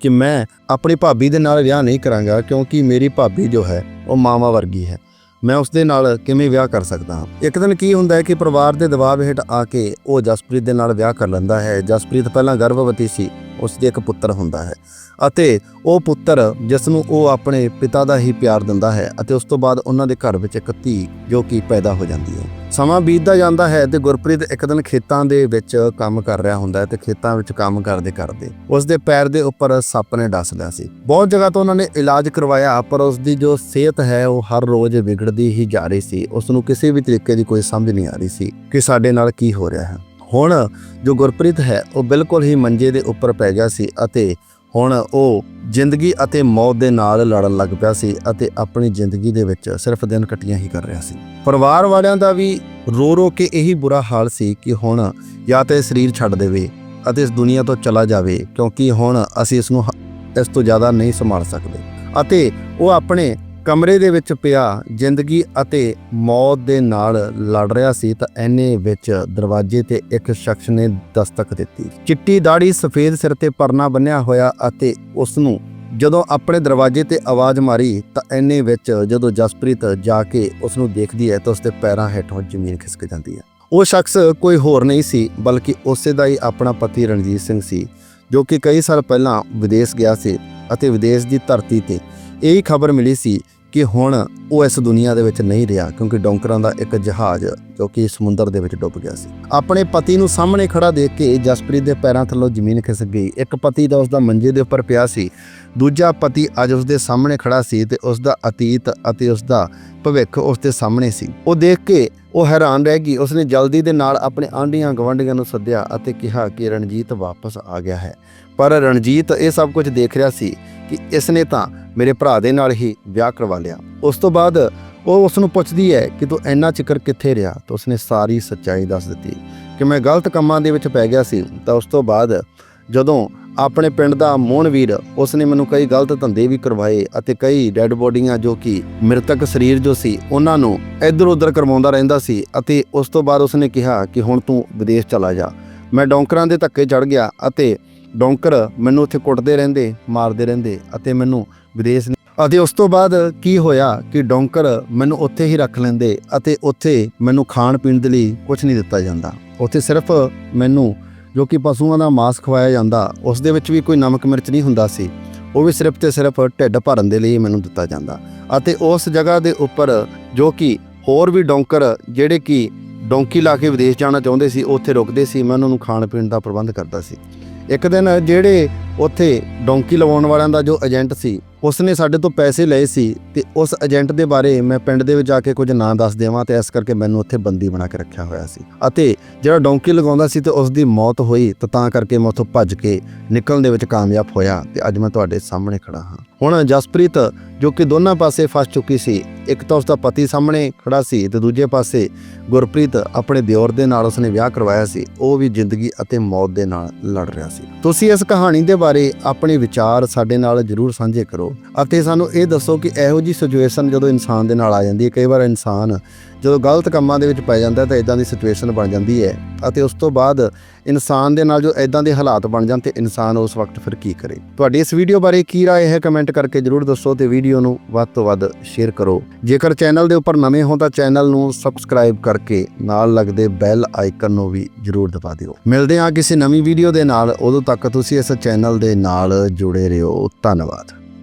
ਕਿ ਮੈਂ ਆਪਣੀ ਭਾਬੀ ਦੇ ਨਾਲ ਵਿਆਹ ਨਹੀਂ ਕਰਾਂਗਾ ਕਿਉਂਕਿ ਮੇਰੀ ਭਾਬੀ ਜੋ ਹੈ, ਉਹ ਮਾਵਾ ਵਰਗੀ ਹੈ। ਮੈਂ ਉਸ ਦੇ ਨਾਲ ਕਿਵੇਂ ਵਿਆਹ ਕਰ ਸਕਦਾ ਹਾਂ? ਇੱਕ ਦਿਨ ਕੀ ਹੁੰਦਾ ਹੈ ਕਿ ਪਰਿਵਾਰ ਦੇ ਦਬਾਅ ਹੇਠ ਆ ਕੇ ਉਹ ਜਸਪ੍ਰੀਤ ਦੇ ਨਾਲ ਵਿਆਹ ਕਰ ਲੈਂਦਾ ਹੈ। ਜਸਪ੍ਰੀਤ ਪਹਿਲਾਂ ਗਰਭਵਤੀ ਸੀ ਉਸ ਦੇ ਇੱਕ ਪੁੱਤਰ ਹੁੰਦਾ ਹੈ ਅਤੇ ਉਹ ਪੁੱਤਰ ਜਿਸ ਨੂੰ ਉਹ ਆਪਣੇ ਪਿਤਾ ਦਾ ਹੀ ਪਿਆਰ ਦਿੰਦਾ ਹੈ ਅਤੇ ਉਸ ਤੋਂ ਬਾਅਦ ਉਹਨਾਂ ਦੇ ਘਰ ਵਿੱਚ ਇੱਕ ਧੀ ਜੋ ਕਿ ਪੈਦਾ ਹੋ ਜਾਂਦੀ ਹੈ। ਸਮਾਂ ਬੀਤਦਾ ਜਾਂਦਾ ਹੈ ਤੇ ਗੁਰਪ੍ਰੀਤ ਇੱਕ ਦਿਨ ਖੇਤਾਂ ਦੇ ਵਿੱਚ ਕੰਮ ਕਰ ਰਿਹਾ ਹੁੰਦਾ ਹੈ ਤੇ ਖੇਤਾਂ ਵਿੱਚ ਕੰਮ ਕਰਦੇ ਕਰਦੇ ਉਸ ਦੇ ਪੈਰ ਦੇ ਉੱਪਰ ਸੱਪ ਨੇ ਡਸ ਲਿਆ ਸੀ। ਬਹੁਤ ਜਗ੍ਹਾ ਤੋਂ ਉਹਨਾਂ ਨੇ ਇਲਾਜ ਕਰਵਾਇਆ, ਪਰ ਉਸ ਦੀ ਜੋ ਸਿਹਤ ਹੈ ਉਹ ਹਰ ਰੋਜ਼ ਵਿਗੜਦੀ ਹੀ ਜਾ ਰਹੀ ਸੀ। ਉਸ ਨੂੰ ਕਿਸੇ ਵੀ ਤਰੀਕੇ ਦੀ ਕੋਈ ਸਮਝ ਨਹੀਂ ਆ ਰਹੀ ਸੀ ਕਿ ਸਾਡੇ ਨਾਲ ਕੀ ਹੋ ਰਿਹਾ ਹੈ। ਹੁਣ ਜੋ ਗੁਰਪ੍ਰੀਤ ਹੈ, ਉਹ ਬਿਲਕੁਲ ਹੀ ਮੰਜੇ ਦੇ ਉੱਪਰ ਪੈ ਗਿਆ ਸੀ ਅਤੇ ਹੁਣ ਉਹ ਜ਼ਿੰਦਗੀ ਅਤੇ ਮੌਤ ਦੇ ਨਾਲ ਲੜਨ ਲੱਗ ਪਿਆ ਸੀ ਅਤੇ ਆਪਣੀ ਜ਼ਿੰਦਗੀ ਦੇ ਵਿੱਚ ਸਿਰਫ ਦਿਨ ਕਟੀਆਂ ਹੀ ਕਰ ਰਿਹਾ ਸੀ। ਪਰਿਵਾਰ ਵਾਲਿਆਂ ਦਾ ਵੀ ਰੋ ਰੋ ਕੇ ਇਹੀ ਬੁਰਾ ਹਾਲ ਸੀ ਕਿ ਹੁਣ ਜਾਂ ਤਾਂ ਇਹ ਸਰੀਰ ਛੱਡ ਦੇਵੇ ਅਤੇ ਇਸ ਦੁਨੀਆ ਤੋਂ ਚਲਾ ਜਾਵੇ ਕਿਉਂਕਿ ਹੁਣ ਅਸੀਂ ਇਸ ਨੂੰ ਇਸ ਤੋਂ ਜ਼ਿਆਦਾ ਨਹੀਂ ਸੰਭਾਲ ਸਕਦੇ। ਅਤੇ ਉਹ ਆਪਣੇ ਕਮਰੇ ਦੇ ਵਿੱਚ ਪਿਆ ਜ਼ਿੰਦਗੀ ਅਤੇ ਮੌਤ ਦੇ ਨਾਲ ਲੜ ਰਿਹਾ ਸੀ ਤਾਂ ਐਨੇ ਵਿੱਚ ਦਰਵਾਜ਼ੇ ਤੇ ਇੱਕ ਸ਼ਖਸ ਨੇ ਦਸਤਕ ਦਿੱਤੀ। ਚਿੱਟੀ ਦਾੜੀ ਸਫੇਦ ਸਿਰ ਤੇ ਪਰਨਾ ਬੰਨਿਆ ਹੋਇਆ ਅਤੇ ਉਸ ਨੂੰ ਜਦੋਂ ਆਪਣੇ ਦਰਵਾਜ਼ੇ ਤੇ ਆਵਾਜ਼ ਮਾਰੀ ਤਾਂ ਐਨੇ ਵਿੱਚ ਜਦੋਂ ਜਸਪ੍ਰੀਤ ਜਾ ਕੇ ਉਸ ਨੂੰ ਦੇਖਦੀ ਹੈ ਤਾਂ ਉਸ ਦੇ ਪੈਰਾਂ ਹੇਠੋਂ ਜ਼ਮੀਨ ਖਿਸਕ ਜਾਂਦੀ ਹੈ। ਉਹ ਸ਼ਖਸ ਕੋਈ ਹੋਰ ਨਹੀਂ ਸੀ ਬਲਕਿ ਉਸੇ ਦਾ ਹੀ ਆਪਣਾ ਪਤੀ ਰਣਜੀਤ ਸਿੰਘ ਸੀ, ਜੋ ਕਿ ਕਈ ਸਾਲ ਪਹਿਲਾਂ ਵਿਦੇਸ਼ ਗਿਆ ਸੀ ਅਤੇ ਵਿਦੇਸ਼ ਦੀ ਧਰਤੀ ਤੇ ਇਹ ਖਬਰ ਮਿਲੀ ਸੀ ਕਿ ਹੁਣ ਉਹ ਇਸ ਦੁਨੀਆ ਦੇ ਵਿੱਚ ਨਹੀਂ ਰਿਹਾ ਕਿਉਂਕਿ ਡੌਂਕਰਾਂ ਦਾ ਇੱਕ ਜਹਾਜ਼ ਜੋ ਕਿ ਸਮੁੰਦਰ ਦੇ ਵਿੱਚ ਡੁੱਬ ਗਿਆ ਸੀ। ਆਪਣੇ ਪਤੀ ਨੂੰ ਸਾਹਮਣੇ ਖੜਾ ਦੇਖ ਕੇ ਜਸਪ੍ਰੀਤ ਦੇ ਪੈਰਾਂ ਥੱਲੋਂ ਜ਼ਮੀਨ ਖਿਸਕ ਗਈ। ਇੱਕ ਪਤੀ ਦਾ ਉਸ ਦਾ ਮੰਜੇ ਦੇ ਉੱਪਰ ਪਿਆ ਸੀ। ਦੂਜਾ ਪਤੀ ਅੱਜ ਉਸ ਦੇ ਸਾਹਮਣੇ ਖੜਾ ਸੀ ਤੇ ਉਸ ਦਾ ਅਤੀਤ ਅਤੇ ਉਸ ਦਾ ਭਵਿੱਖ ਉਸ ਦੇ ਸਾਹਮਣੇ ਸੀ। ਉਹ ਦੇਖ ਕੇ ਉਹ ਹੈਰਾਨ ਰਹਿ ਗਈ। ਉਸਨੇ ਜਲਦੀ ਦੇ ਨਾਲ ਆਪਣੇ ਆਂਢੀਆਂ ਗਵੰਡੀਆਂ ਨੂੰ ਸੱਦਿਆ ਅਤੇ ਕਿਹਾ ਕਿ ਰਣਜੀਤ ਵਾਪਸ ਆ ਗਿਆ ਹੈ। ਪਰ ਰਣਜੀਤ ਇਹ ਸਭ ਕੁਝ ਦੇਖ ਰਿਹਾ ਸੀ। ਕਿ ਇਸ ਨੇ ਤਾਂ ਮੇਰੇ ਭਰਾ ਦੇ ਨਾਲ ਹੀ ਵਿਆਹ ਕਰਵਾ ਲਿਆ। ਉਸ ਤੋਂ ਬਾਅਦ ਉਹ ਉਸ ਨੂੰ ਪੁੱਛਦੀ ਹੈ ਕਿ ਤੂੰ ਇੰਨਾ ਚਿਕਰ ਕਿੱਥੇ ਰਿਹਾ? ਤਾਂ ਉਸਨੇ ਸਾਰੀ ਸੱਚਾਈ ਦੱਸ ਦਿੱਤੀ ਕਿ ਮੈਂ ਗਲਤ ਕੰਮਾਂ ਦੇ ਵਿੱਚ ਪੈ ਗਿਆ ਸੀ। ਤਾਂ ਉਸ ਤੋਂ ਬਾਅਦ ਜਦੋਂ ਆਪਣੇ ਪਿੰਡ ਦਾ ਮੋਹਨਵੀਰ ਉਸਨੇ ਮੈਨੂੰ ਕਈ ਗਲਤ ਧੰਦੇ ਵੀ ਕਰਵਾਏ ਅਤੇ ਕਈ ਡੈੱਡ ਬੋਡੀਆਂ ਜੋ ਕਿ ਮ੍ਰਿਤਕ ਸਰੀਰ ਜੋ ਸੀ, ਉਹਨਾਂ ਨੂੰ ਇੱਧਰ ਉੱਧਰ ਕਰਵਾਉਂਦਾ ਰਹਿੰਦਾ ਸੀ ਅਤੇ ਉਸ ਤੋਂ ਬਾਅਦ ਉਸਨੇ ਕਿਹਾ ਕਿ ਹੁਣ ਤੂੰ ਵਿਦੇਸ਼ ਚਲਾ ਜਾ। ਮੈਂ ਡੌਂਕਰਾਂ ਦੇ ਧੱਕੇ ਚੜ ਗਿਆ ਅਤੇ ਡੌਂਕਰ ਮੈਨੂੰ ਉੱਥੇ ਕੁੱਟਦੇ ਰਹਿੰਦੇ, ਮਾਰਦੇ ਰਹਿੰਦੇ ਅਤੇ ਮੈਨੂੰ ਵਿਦੇਸ਼ ਅਤੇ ਉਸ ਤੋਂ ਬਾਅਦ ਕੀ ਹੋਇਆ ਕਿ ਡੌਂਕਰ ਮੈਨੂੰ ਉੱਥੇ ਹੀ ਰੱਖ ਲੈਂਦੇ ਅਤੇ ਉੱਥੇ ਮੈਨੂੰ ਖਾਣ ਪੀਣ ਦੇ ਲਈ ਕੁਝ ਨਹੀਂ ਦਿੱਤਾ ਜਾਂਦਾ। ਉੱਥੇ ਸਿਰਫ ਮੈਨੂੰ ਜੋ ਕਿ ਪਸ਼ੂਆਂ ਦਾ ਮਾਸ ਖਵਾਇਆ ਜਾਂਦਾ, ਉਸ ਦੇ ਵਿੱਚ ਵੀ ਕੋਈ ਨਮਕ ਮਿਰਚ ਨਹੀਂ ਹੁੰਦਾ ਸੀ, ਉਹ ਵੀ ਸਿਰਫ ਤੇ ਸਿਰਫ ਢਿੱਡ ਭਰਨ ਦੇ ਲਈ ਮੈਨੂੰ ਦਿੱਤਾ ਜਾਂਦਾ ਅਤੇ ਉਸ ਜਗ੍ਹਾ ਦੇ ਉੱਪਰ ਜੋ ਕਿ ਹੋਰ ਵੀ ਡੌਂਕਰ ਜਿਹੜੇ ਕਿ ਡੌਂਕੀ ਲਾ ਕੇ ਵਿਦੇਸ਼ ਜਾਣਾ ਚਾਹੁੰਦੇ ਸੀ, ਉੱਥੇ ਰੁਕਦੇ ਸੀ, ਮੈਂ ਉਹਨਾਂ ਨੂੰ ਖਾਣ ਪੀਣ ਦਾ ਪ੍ਰਬੰਧ ਕਰਦਾ ਸੀ। ਇੱਕ ਦਿਨ ਜਿਹੜੇ ਉੱਥੇ ਡੋਂਕੀ ਲਵਾਉਣ ਵਾਲਿਆਂ ਦਾ ਜੋ ਏਜੰਟ ਸੀ ਉਸ ਨੇ ਸਾਡੇ ਤੋਂ ਪੈਸੇ ਲਏ ਸੀ ਤੇ ਉਸ ਏਜੰਟ ਦੇ ਬਾਰੇ ਮੈਂ ਪਿੰਡ ਦੇ ਵਿੱਚ ਜਾ ਕੇ ਕੁਝ ਨਾਂ ਦੱਸ ਦੇਵਾਂ ਤੇ ਇਸ ਕਰਕੇ ਮੈਨੂੰ ਉੱਥੇ ਬੰਦੀ ਬਣਾ ਕੇ ਰੱਖਿਆ ਹੋਇਆ ਸੀ। ਅਤੇ ਜਿਹੜਾ ਡੌਂਕੀ ਲਗਾਉਂਦਾ ਸੀ ਤੇ ਉਸ ਦੀ ਮੌਤ ਹੋਈ ਤਾਂ ਤਾਂ ਕਰਕੇ ਮੈਂ ਉੱਥੋਂ ਭੱਜ ਕੇ ਨਿਕਲਣ ਦੇ ਵਿੱਚ ਕਾਮਯਾਬ ਹੋਇਆ ਤੇ ਅੱਜ ਮੈਂ ਤੁਹਾਡੇ ਸਾਹਮਣੇ ਖੜਾ ਹਾਂ। ਹੁਣ ਜਸਪ੍ਰੀਤ, ਜੋ ਕਿ ਦੋਨਾਂ ਪਾਸੇ ਫਸ ਚੁੱਕੀ ਸੀ, ਇੱਕ ਤਾਂ ਉਸ ਦਾ ਪਤੀ ਸਾਹਮਣੇ ਖੜਾ ਸੀ ਤੇ ਦੂਜੇ ਪਾਸੇ ਗੁਰਪ੍ਰੀਤ ਆਪਣੇ ਦਿਓਰ ਦੇ ਨਾਲ ਉਸਨੇ ਵਿਆਹ ਕਰਵਾਇਆ ਸੀ, ਉਹ ਵੀ ਜ਼ਿੰਦਗੀ ਅਤੇ ਮੌਤ ਦੇ ਨਾਲ ਲੜ ਰਿਹਾ ਸੀ। ਤੁਸੀਂ ਇਸ ਕਹਾਣੀ ਦੇ ਬਾਰੇ ਆਪਣੇ ਵਿਚਾਰ ਸਾਡੇ ਨਾਲ ਜਰੂਰ ਸਾਂਝੇ ਕਰੋ। ਅਤੇ ਸਾਨੂੰ ਇਹ ਦੱਸੋ ਕਿ ਇਹੋ ਜੀ ਸਿਚੁਏਸ਼ਨ ਜਦੋਂ ਇਨਸਾਨ ਦੇ ਨਾਲ ਆ ਜਾਂਦੀ ਹੈ, ਕਈ ਵਾਰ ਇਨਸਾਨ ਜਦੋਂ ਗਲਤ ਕੰਮਾਂ ਦੇ ਵਿੱਚ ਪੈ ਜਾਂਦਾ ਤਾਂ ਇਦਾਂ ਦੀ ਸਿਚੁਏਸ਼ਨ ਬਣ ਜਾਂਦੀ ਹੈ ਅਤੇ ਉਸ ਤੋਂ ਬਾਅਦ ਇਨਸਾਨ ਦੇ ਨਾਲ ਜੋ ਇਦਾਂ ਦੇ ਹਾਲਾਤ ਬਣ ਜਾਣ ਤੇ ਇਨਸਾਨ ਉਸ ਵਕਤ ਫਿਰ ਕੀ ਕਰੇ। ਤੁਹਾਡੀ ਇਸ ਵੀਡੀਓ ਬਾਰੇ ਕੀ ਰਾਏ ਹੈ ਕਮੈਂਟ ਕਰਕੇ ਜਰੂਰ ਦੱਸੋ ਤੇ ਵੀਡੀਓ ਨੂੰ ਵੱਧ ਤੋਂ ਵੱਧ ਸ਼ੇਅਰ ਕਰੋ। ਜੇਕਰ ਚੈਨਲ ਦੇ ਉੱਪਰ ਨਵੇਂ ਹੋ ਤਾਂ ਚੈਨਲ ਨੂੰ ਸਬਸਕ੍ਰਾਈਬ ਕਰਕੇ ਨਾਲ ਲੱਗਦੇ ਬੈਲ ਆਈਕਨ ਨੂੰ ਵੀ ਜਰੂਰ ਦਬਾ ਦਿਓ। ਮਿਲਦੇ ਹਾਂ ਕਿਸੇ ਨਵੀਂ ਵੀਡੀਓ ਦੇ ਨਾਲ। ਉਦੋਂ ਤੱਕ ਤੁਸੀਂ ਇਸ ਚੈਨਲ ਦੇ ਨਾਲ ਜੁੜੇ ਰਹੋ। ਧੰਨਵਾਦ।